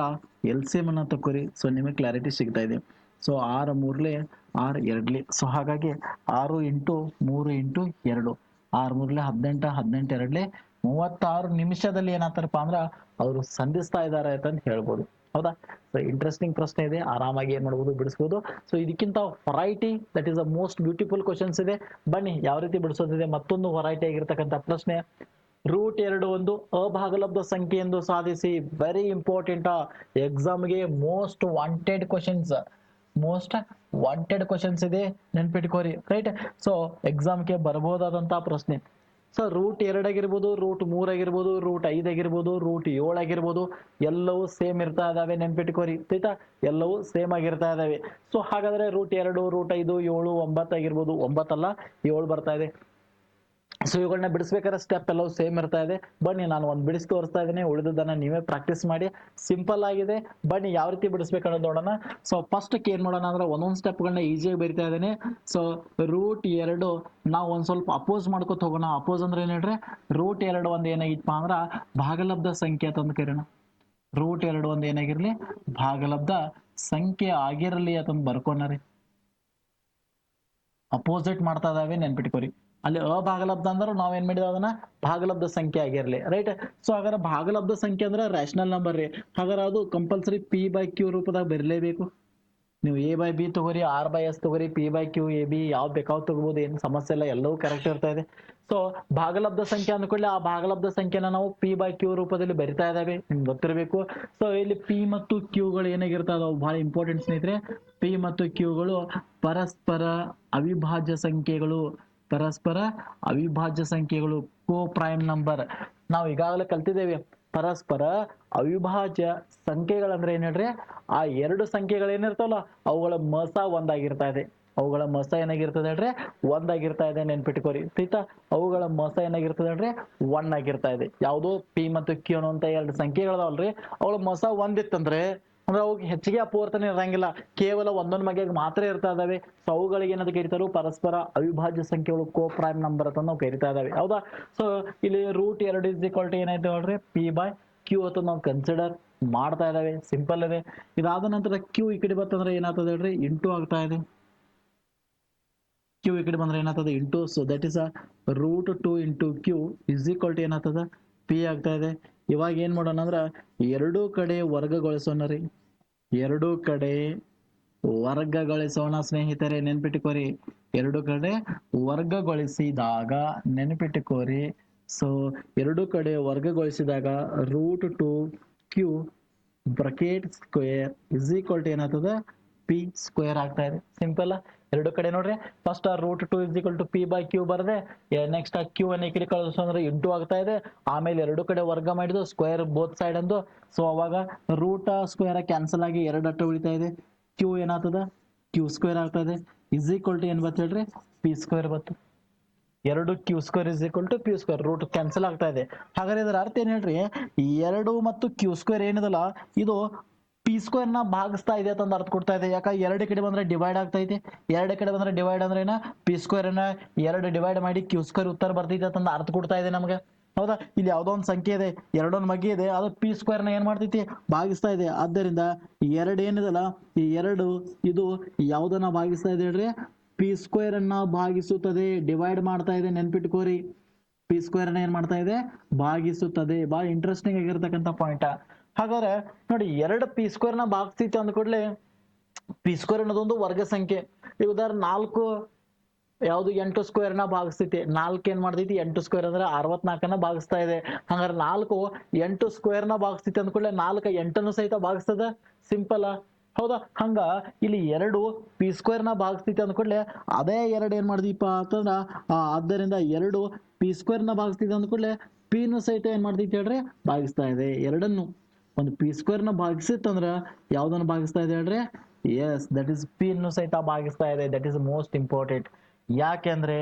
ಎಲ್ ಸಿ ಎಂ ಅನ್ನ ತಕೋರಿ ಸೊ ನಿಮಗೆ ಕ್ಲಾರಿಟಿ ಸಿಗ್ತಾ ಇದೆ. ಸೊ ಆರು ಮೂರ್ಲೆ ಆರು ಎರಡ್ಲಿ. ಸೊ ಹಾಗಾಗಿ ಆರು ಇಂಟು ಮೂರು ಇಂಟು ಎರಡು. ಆರು ಮೂರ್ಲೆ ಹದಿನೆಂಟು ಹದಿನೆಂಟು ಎರಡ್ಲೆ ಮೂವತ್ತಾರು ನಿಮಿಷದಲ್ಲಿ ಏನಾಗ್ತಾರಪ್ಪ ಅಂದ್ರ ಅವರು ಸಂಧಿಸ್ತಾ ಇದ್ದಾರೆ ಅಂತ ಹೇಳ್ಬೋದು. ಹೌದಾ? ಸೊ ಇಂಟ್ರೆಸ್ಟಿಂಗ್ ಪ್ರಶ್ನೆ ಇದೆ. ಆರಾಮಾಗಿ ಏನ್ ಮಾಡ್ಬೋದು, ಬಿಡಿಸ್ಬೋದು. ಸೊ ಇದಕ್ಕಿಂತ variety that is a most beautiful questions ಇದೆ. ಬನ್ನಿ, ಯಾವ ರೀತಿ ಬಿಡಿಸೋದಿದೆ? ಮತ್ತೊಂದು ವರೈಟಿ ಆಗಿರ್ತಕ್ಕಂಥ ಪ್ರಶ್ನೆ. ರೂಟ್ ಎರಡು ಒಂದು, ಅಭಾಗಲಬ್ಧ ಸಂಖ್ಯೆ ಎಂದು ಸಾಧಿಸಿ ವೆರಿ ಇಂಪಾರ್ಟೆಂಟ್ ಎಕ್ಸಾಮ್ಗೆ most wanted questions most wanted questions ಇದೆ. ನೆನ್ಪಿಟ್ಕೋರಿ ರೈಟ್ ಸೊ ಎಕ್ಸಾಮ್ಗೆ ಬರಬಹುದಾದಂತಹ ಪ್ರಶ್ನೆ. ಸೊ ರೂಟ್ ಎರಡು ಆಗಿರ್ಬೋದು ರೂಟ್ ಮೂರ್ ಆಗಿರ್ಬೋದು ರೂಟ್ ಐದ್ ಆಗಿರ್ಬೋದು ರೂಟ್ ಏಳು ಆಗಿರ್ಬೋದು, ಎಲ್ಲವೂ ಸೇಮ್ ಇರ್ತಾ ಇದಾವೆ, ನೆನ್ಪಿಟ್ಕೋರಿ. ಆಯ್ತಾ? ಎಲ್ಲವೂ ಸೇಮ್ ಆಗಿರ್ತಾ ಇದಾವೆ. ಸೊ ಹಾಗಾದ್ರೆ ರೂಟ್ ಎರಡು ರೂಟ್ ಐದು, ಏಳು, ಒಂಬತ್ತು ಆಗಿರ್ಬೋದು. ಒಂಬತ್ತಲ್ಲ, ಏಳು ಬರ್ತಾ ಇದೆ. ಸೊ ಇವುಗಳನ್ನ ಬಿಡಿಸ್ಬೇಕಾದ್ರೆ ಸ್ಟೆಪ್ ಎಲ್ಲವೂ ಸೇಮ್ ಇರ್ತಾ ಇದೆ. ಬನ್ನಿ, ನಾನು ಒಂದು ಬಿಡಿಸಿ ತೋರಿಸ್ತಾ ಇದ್ದೀನಿ. ಉಳಿದದನ್ನ ನೀವೇ ಪ್ರಾಕ್ಟೀಸ್ ಮಾಡಿ. ಸಿಂಪಲ್ ಆಗಿದೆ. ಬನ್ನಿ, ಯಾವ ರೀತಿ ಬಿಡಿಸ್ಬೇಕು ಅನ್ನೋದು ನೋಡೋಣ. ಸೊ ಫಸ್ಟ್ ಏನ್ ಮಾಡೋಣ ಅಂದ್ರೆ ಒಂದೊಂದು ಸ್ಟೆಪ್ಗಳನ್ನ ಈಸಿಯಾಗಿ ಬರಿತಾ ಇದ್ದೀನಿ. ಸೊ ರೂಟ್ ಎರಡು, ನಾವು ಒಂದು ಸ್ವಲ್ಪ ಅಪೋಸ್ ಮಾಡ್ಕೊತ ಹೋಗೋಣ. ಅಪೋಸ್ ಅಂದ್ರೆ ಏನು ಹೇಳ್ರಿ? ರೂಟ್ ಎರಡು ಒಂದು ಏನಾಗಿತ್ತಪ್ಪ ಅಂದ್ರೆ ಭಾಗಲಬ್ಧ ಸಂಖ್ಯೆ ಅಂತಂದು ಕರೀಣ ರೂಟ್ ಎರಡು ಒಂದು ಏನಾಗಿರಲಿ? ಭಾಗಲಬ್ಧ ಸಂಖ್ಯೆ ಆಗಿರಲಿ ಅಂತಂದು ಬರ್ಕೊಂಡ್ರಿ ಅಪೋಸಿಟ್ ಮಾಡ್ತಾ ಇದಾವೆ, ನೆನ್ಪಿಟ್ಕೋರಿ. ಅಲ್ಲಿ ಅಭಾಗಲಬ್ಧ ಅಂದ್ರೆ ನಾವ್ ಏನ್ ಮಾಡಿದ ಅದನ್ನ? ಭಾಗಲಬ್ಧ ಸಂಖ್ಯೆ ಆಗಿರ್ಲಿ ರೈಟ್ ಸೊ ಹಾಗಾದ್ರೆ ಭಾಗಲಬ್ಧ ಸಂಖ್ಯೆ ಅಂದ್ರೆ ರ್ಯಾಷನಲ್ ನಂಬರ್ ರೀ. ಹಾಗಾದ್ರೆ ಅದು ಕಂಪಲ್ಸರಿ ಪಿ ಬೈ ಕ್ಯೂ ರೂಪದಾಗ ಬರಲೇಬೇಕು. ನೀವು ಎ ಬೈ ಬಿ ತಗೋರಿ ಆರ್ ಬೈ ಎಸ್ ತಗೋರಿ P by Q A B ಯಾವ್ ಬೇಕಾವ್ ತಗೋಬಹುದು ಏನು ಸಮಸ್ಯೆ ಇಲ್ಲ, ಎಲ್ಲವೂ ಕರೆಕ್ಟ್ ಇರ್ತಾ ಇದೆ. ಸೊ ಭಾಗಲಬ್ಧ ಸಂಖ್ಯೆ ಅಂದ್ಕೊಳ್ಳಿ ಆ ಭಾಗಲಬ್ಧ ಸಂಖ್ಯೆನ ನಾವು ಪಿ ಬೈ ಕ್ಯೂ ರೂಪದಲ್ಲಿ ಬರಿತಾ ಇದ್ದಾವೆ. ನಿಮ್ಗೆ ಗೊತ್ತಿರಬೇಕು. ಸೊ ಇಲ್ಲಿ ಪಿ ಮತ್ತು ಕ್ಯೂಗಳು ಏನಾಗಿರ್ತಾವ ಅವು ಬಹಳ ಇಂಪಾರ್ಟೆಂಟ್ ಸ್ನೇಹಿತರೆ. ಪಿ ಮತ್ತು ಕ್ಯೂಗಳು ಪರಸ್ಪರ ಅವಿಭಾಜ್ಯ ಸಂಖ್ಯೆಗಳು. ಪರಸ್ಪರ ಅವಿಭಾಜ್ಯ ಸಂಖ್ಯೆಗಳು ಕೋ ಪ್ರೈಮ್ ನಂಬರ್ ನಾವು ಈಗಾಗಲೇ ಕಲ್ತಿದ್ದೇವೆ, ಪರಸ್ಪರ ಅವಿಭಾಜ್ಯ ಸಂಖ್ಯೆಗಳಂದ್ರೆ ಏನ್ ಹೇಳ್ರಿ? ಆ ಎರಡು ಸಂಖ್ಯೆಗಳು ಏನಿರ್ತಾವಲ್ಲ, ಅವುಗಳ ಮಸ ಒಂದಾಗಿರ್ತಾ ಇದೆ. ಅವುಗಳ ಮಸ ಏನಾಗಿರ್ತದೆ ಹೇಳ್ರಿ? ಒಂದಾಗಿರ್ತಾ ಇದೆ ನೆನ್ಪಿಟ್ಕೋರಿ. ಆಯ್ತಾ? ಅವುಗಳ ಮಸ ಏನಾಗಿರ್ತದೆ ಹೇಳ್ರಿ? ಒನ್ ಆಗಿರ್ತಾ ಇದೆ. ಯಾವುದೋ ಪಿ ಮತ್ತು ಕ್ಯೂ ಅನ್ನುವಂತ ಎರಡು ಸಂಖ್ಯೆಗಳದಾವಲ್ರಿ? ಅವಳ ಮಸ ಒಂದಿತ್ತಂದ್ರೆ ಅಂದ್ರೆ ಅವು ಹೆಚ್ಚಿಗೆ ಅಪವರ್ತನೆ ಇರಂಗಿಲ್ಲ. ಕೇವಲ ಒಂದೊಂದು ಮಗೆಗೆ ಮಾತ್ರ ಇರ್ತಾ ಇದಾವೆ. ಸೊ ಅವುಗಳಿಗೆ ಏನಂತ ಕರಿತಾರೋ ಪರಸ್ಪರ ಅವಿಭಾಜ್ಯ ಸಂಖ್ಯೆಗಳು ಕೋ ಪ್ರೈಮ್ ನಂಬರ್ ಅಂತ ನಾವು ಕರಿತಾ ಇದಾವೆ. ಹೌದಾ? ಸೊ ಇಲ್ಲಿ ರೂಟ್ ಎರಡು ಇಸ್ ಈಕ್ವಲ್ ಟು ಏನಾಯ್ತು ನೋಡ್ರಿ? ಪಿ ಬೈ ಕ್ಯೂ ಅಂತ ನಾವು ಕನ್ಸಿಡರ್ ಮಾಡ್ತಾ ಇದಾವೆ. ಸಿಂಪಲ್ ಇದೆ. ಇದಾದ ನಂತರ ಕ್ಯೂ ಈ ಕಡೆ ಬರ್ತಂದ್ರೆ ಏನಾಗ್ತದೆ ಹೇಳ್ರಿ? ಇಂಟು ಆಗ್ತಾ ಇದೆ. ಕ್ಯೂ ಈ ಕಡೆ ಬಂದ್ರೆ ಏನಾಗ್ತದೆ? Into so that is a root two into Q is equal ಏನಾಗ್ತದ? ಪಿ ಆಗ್ತಾ ಇದೆ. ಇವಾಗ ಏನ್ ಮಾಡೋಣ ಅಂದ್ರ ಎರಡೂ ಕಡೆ ವರ್ಗಗೊಳಿಸೋಣ ರೀ. ಎರಡೂ ಕಡೆ ವರ್ಗಗೊಳಿಸೋಣ ಸ್ನೇಹಿತರೆ ನೆನ್ಪಿಟ್ಟುಕೋರಿ ಎರಡು ಕಡೆ ವರ್ಗಗೊಳಿಸಿದಾಗ ನೆನಪಿಟ್ಟುಕೋರಿ ಸೊ ಎರಡು ಕಡೆ ವರ್ಗಗೊಳಿಸಿದಾಗ root two Q bracket square is equal to ಏನಾಗ್ತದ? ಪಿ ಸ್ಕ್ವೇರ್ ಆಗ್ತಾ ಇದೆ. ಸಿಂಪಲ್ ಎರಡು ಕಡೆ ನೋಡ್ರಿ. First root two is equal to P by Q ಬರದೆ ನೆಕ್ಸ್ಟ್ ಆ ಕ್ಯೂ ಅನ್ನ ಈ ಕಡೆ ಕಳಿಸೋ ಅಂದ್ರೆ ಇಂಟು ಆಗ್ತಾ ಇದೆ. ಆಮೇಲೆ ಎರಡು ಕಡೆ ವರ್ಗ ಮಾಡಿದ್ದು ಸ್ಕ್ವೇರ್ ಬೋತ್ ಸೈಡ್ ಅಂದು. ಸೊ ಅವಾಗ ರೂಟ್ ಸ್ಕ್ವೇರ್ ಕ್ಯಾನ್ಸಲ್ ಆಗಿ ಎರಡು ಅಟ್ಟ ಉಳಿತಾ ಇದೆ. ಕ್ಯೂ ಏನಾಗ್ತದ? ಕ್ಯೂ ಸ್ಕ್ವೇರ್ ಆಗ್ತಾ ಇದೆ. ಇಸ್ ಈಕ್ವಲ್ ಟು ಏನ್ ಬತ್ತು ಹೇಳ್ರಿ? ಪಿ ಸ್ಕ್ವೇರ್ ಬತ್ತು ಎರಡು Q square is equal to P square root cancel ಆಗ್ತಾ ಇದೆ. ಹಾಗಾದ್ರೆ ಇದರ ಅರ್ಥ ಏನ್ ಹೇಳ್ರಿ? ಎರಡು ಮತ್ತು ಕ್ಯೂ ಸ್ಕ್ವೇರ್ ಏನಿದಲ್ಲ, ಇದು ಪಿ ಸ್ಕ್ವೇರ್ನ ಭಾಗಿಸ್ತಾ ಇದೆ ಅಂತ ಅರ್ಥ ಕೊಡ್ತಾ ಇದೆ. ಯಾಕ ಎರಡು ಕಡೆ ಬಂದ್ರೆ ಡಿವೈಡ್ ಆಗ್ತಾ ಇದೆ. ಎರಡು ಕಡೆ ಬಂದ್ರೆ ಡಿವೈಡ್ ಅಂದ್ರೆ ಏನ? ಪಿ ಸ್ಕ್ವೇರ್ನ ಎರಡು ಡಿವೈಡ್ ಮಾಡಿ ಕ್ಯೂ ಸ್ಕ್ವೇರ್ ಉತ್ತರ ಬರ್ತೈತೆ ಅಂತ ಅರ್ಥ ಕೊಡ್ತಾ ಇದೆ ನಮಗೆ. ಹೌದಾ? ಇಲ್ಲಿ ಯಾವುದೋ ಒಂದು ಸಂಖ್ಯೆ ಇದೆ. ಎರಡೊಂದು ಮಗಿ ಇದೆ. ಅದು ಪಿ ಸ್ಕ್ವೇರ್ನ ಏನ್ ಮಾಡ್ತೈತಿ? ಭಾಗಿಸ್ತಾ ಇದೆ. ಆದ್ದರಿಂದ ಎರಡು ಏನಿದಲ್ಲ, ಈ ಎರಡು ಇದು ಯಾವುದನ್ನ ಭಾಗಿಸ್ತಾ ಇದೆ ಹೇಳ್ರಿ? ಪಿ ಸ್ಕ್ವೇರ್ ಅನ್ನ ಭಾಗಿಸುತ್ತದೆ. ಡಿವೈಡ್ ಮಾಡ್ತಾ ಇದೆ. ನೆನ್ಪಿಟ್ಕೋರಿ. ಪಿ ಸ್ಕ್ವೇರ್ ಅನ್ನ ಏನ್ ಮಾಡ್ತಾ ಇದೆ? ಭಾಗಿಸುತ್ತದೆ. ಬಹಳ ಇಂಟ್ರೆಸ್ಟಿಂಗ್ ಆಗಿರ್ತಕ್ಕಂಥ ಪಾಯಿಂಟ್ ಹಾಗಾದ್ರೆ ನೋಡಿ, ಎರಡು ಪಿ ಸ್ಕ್ವೇರ್ನ ಭಾಗಿಸ್ತಿತ್ತು ಅಂದ ಕೂಡಲೇ ಪಿ ಸ್ಕ್ವೇರ್ ಅನ್ನೋದೊಂದು ವರ್ಗ ಸಂಖ್ಯೆ. ಈಗ ಉದಾಹರಣೆ ನಾಲ್ಕು, ಯಾವುದು ಎಂಟು ಸ್ಕ್ವೇರ್ನ ಭಾಗಿಸ್ತೈತಿ ನಾಲ್ಕು ಏನ್ ಮಾಡ್ತೈತಿ? ಎಂಟು ಸ್ಕ್ವೇರ್ ಅಂದ್ರೆ ಅರವತ್ನಾಲ್ಕನ್ನ ಭಾಗಿಸ್ತಾ ಇದೆ. ಹಂಗಾರೆ ನಾಲ್ಕು ಎಂಟು ಸ್ಕ್ವೇರ್ನ ಭಾಗಿಸ್ತೈತಿ ಅಂದ್ಕೊಳ್ಳೆ ನಾಲ್ಕು ಎಂಟನ್ನು ಸಹಿತ ಭಾಗಿಸ್ತದ ಸಿಂಪಲ್ ಹೌದಾ? ಹಂಗ ಇಲ್ಲಿ ಎರಡು ಪಿ ಸ್ಕ್ವೇರ್ನ ಭಾಗಿಸ್ತೈತಿ ಅಂದ್ಕೊಳ್ಳೆ ಅದೇ ಎರಡು ಏನ್ ಮಾಡ್ದೀಪ ಅಂತಂದ್ರ ಆದ್ದರಿಂದ ಎರಡು ಪಿ ಸ್ಕ್ವೇರ್ನ ಭಾಗಿಸ್ತೈತಿ ಅಂದ್ಕೊಳ್ಳೆ ಪಿನು ಸಹಿತ ಏನ್ ಮಾಡ್ತೈತಿ ಹೇಳ್ರಿ? ಭಾಗಿಸ್ತಾ ಇದೆ ಎರಡನ್ನು. ಒಂದು ಪಿ ಸ್ಕ್ವೇರ್ನ ಭಾಗಿಸಿತ್ತಂದ್ರ ಯಾವ್ದನ್ನ ಭಾಗಿಸ್ತಾ ಇದೆ ಹೇಳ್ರಿ? ಎಸ್ ದಟ್ ಇಸ್ ಪಿ ಅನ್ನು ಸಹಿತ ಭಾಗಿಸ್ತಾ ಇದೆ. ದಟ್ ಇಸ್ ಮೋಸ್ಟ್ ಇಂಪಾರ್ಟೆಂಟ್ ಯಾಕೆಂದ್ರೆ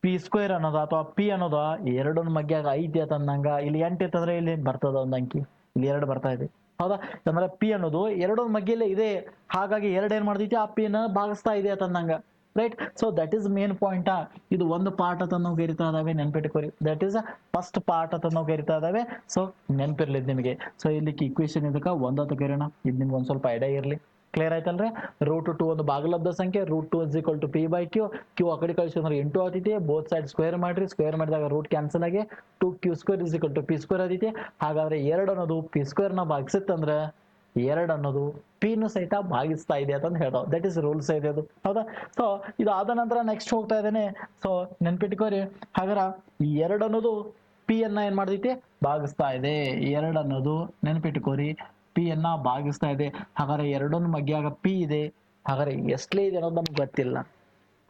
ಪಿ ಸ್ಕ್ವೇರ್ ಅನ್ನೋದು ಅಥವಾ ಪಿ ಅನ್ನೋದು ಎರಡನ ಮಗ್ಯಾಗ ಐತಿ ಅಂತಂದಂಗ ಇಲ್ಲಿ ಎಂಟು ಇತ್ತಂದ್ರೆ ಇಲ್ಲಿ ಬರ್ತದ ಒಂದ್ ಅಂಕಿ. ಇಲ್ಲಿ ಎರಡು ಬರ್ತಾ ಇದೆ. ಹೌದಾ? ಅಂದ್ರೆ ಪಿ ಅನ್ನೋದು ಎರಡೊಂದು ಮಗ್ಗಿಲೆ ಇದೆ. ಹಾಗಾಗಿ ಎರಡು ಏನ್ ಮಾಡ್ತೈತಿ? ಆ ಪಿನ ಭಾಗಿಸ್ತಾ ಇದೆ ಅಂತಂದಂಗ right so that is main point ಇದು ಒಂದು ಪಾರ್ಟ್ ಅಂತ ನಾವು ಕರಿತಾ ಇದಾವೆ ನೆನ್ಪಿಟ್ಕೋರಿ. ದಟ್ ಈಸ್ ಫಸ್ಟ್ ಪಾರ್ಟ್ ಅಂತ ನಾವು ಕರಿತಾ ಇದಾವೆ ಸೊ ನೆನ್ಪಿರ್ಲಿ ನಿಮಗೆ. ಸೊ ಇಲ್ಲಿ ಇಕ್ವೇಶನ್ ಇದಕ್ಕ ಒಂದತ್ತು ಕರೀಣ ಇದು ನಿಮ್ಗೆ ಒಂದ್ ಸ್ವಲ್ಪ ಐಡಿಯಾ ಇರಲಿ. ಕ್ಲಿಯರ್ ಆಯ್ತಲ್ರಿ? ರೂಟ್ ಟು ಒಂದು ಭಾಗಲಬ್ಧ ಸಂಖ್ಯೆ root two is equal to P by Q Q ಆ ಕಡೆ ಕಳಿಸಿದ್ರೆ ಎಂಟು ಆತೈತಿ. ಬೋತ್ ಸೈಡ್ ಸ್ಕ್ವೇರ್ ಮಾಡ್ರಿ. ಸ್ಕ್ವೇರ್ ಮಾಡಿದಾಗ ರೂಟ್ ಕ್ಯಾನ್ಸಲ್ ಆಗಿ two Q square is equal to P square ಆದೈತಿ ಹಾಗಾದ್ರೆ ಎರಡು ಅನ್ನೋದು ಪಿ ಸ್ಕ್ವೇರ್ನ ಭಾಗಿಸುತ್ತಂದ್ರೆ ಎರಡು ಅನ್ನೋದು ಪಿನು ಸಹಿತ ಭಾಗಿಸ್ತಾ ಇದೆ ಅಂತ ಹೇಳೋ ದಟ್ ಇಸ್ ರೂಲ್ಸ್ ಇದೆ ಅದು. ಹೌದಾ? ಸೊ ಇದು ಆದ ನಂತರ ನೆಕ್ಸ್ಟ್ ಹೋಗ್ತಾ ಇದ್ದೇನೆ. ಸೊ ನೆನ್ಪಿಟ್ಕೋರಿ ಹಾಗಾರ ಈ ಎರಡು ಅನ್ನೋದು ಪಿ ಅನ್ನ ಏನ್ ಮಾಡ್ತೈತಿ? ಭಾಗಿಸ್ತಾ ಇದೆ. ಎರಡು ಅನ್ನೋದು ನೆನ್ಪಿಟ್ಕೋರಿ ಪಿ ಅನ್ನ ಭಾಗಿಸ್ತಾ ಇದೆ. ಹಾಗಾದ್ರೆ ಎರಡೊಂದು ಮಗ್ಯಾಗ ಪಿ ಇದೆ. ಹಾಗಾದ್ರೆ ಎಷ್ಟಲೇ ಇದೆ ಅನ್ನೋದು ನಮ್ಗೆ ಗೊತ್ತಿಲ್ಲ.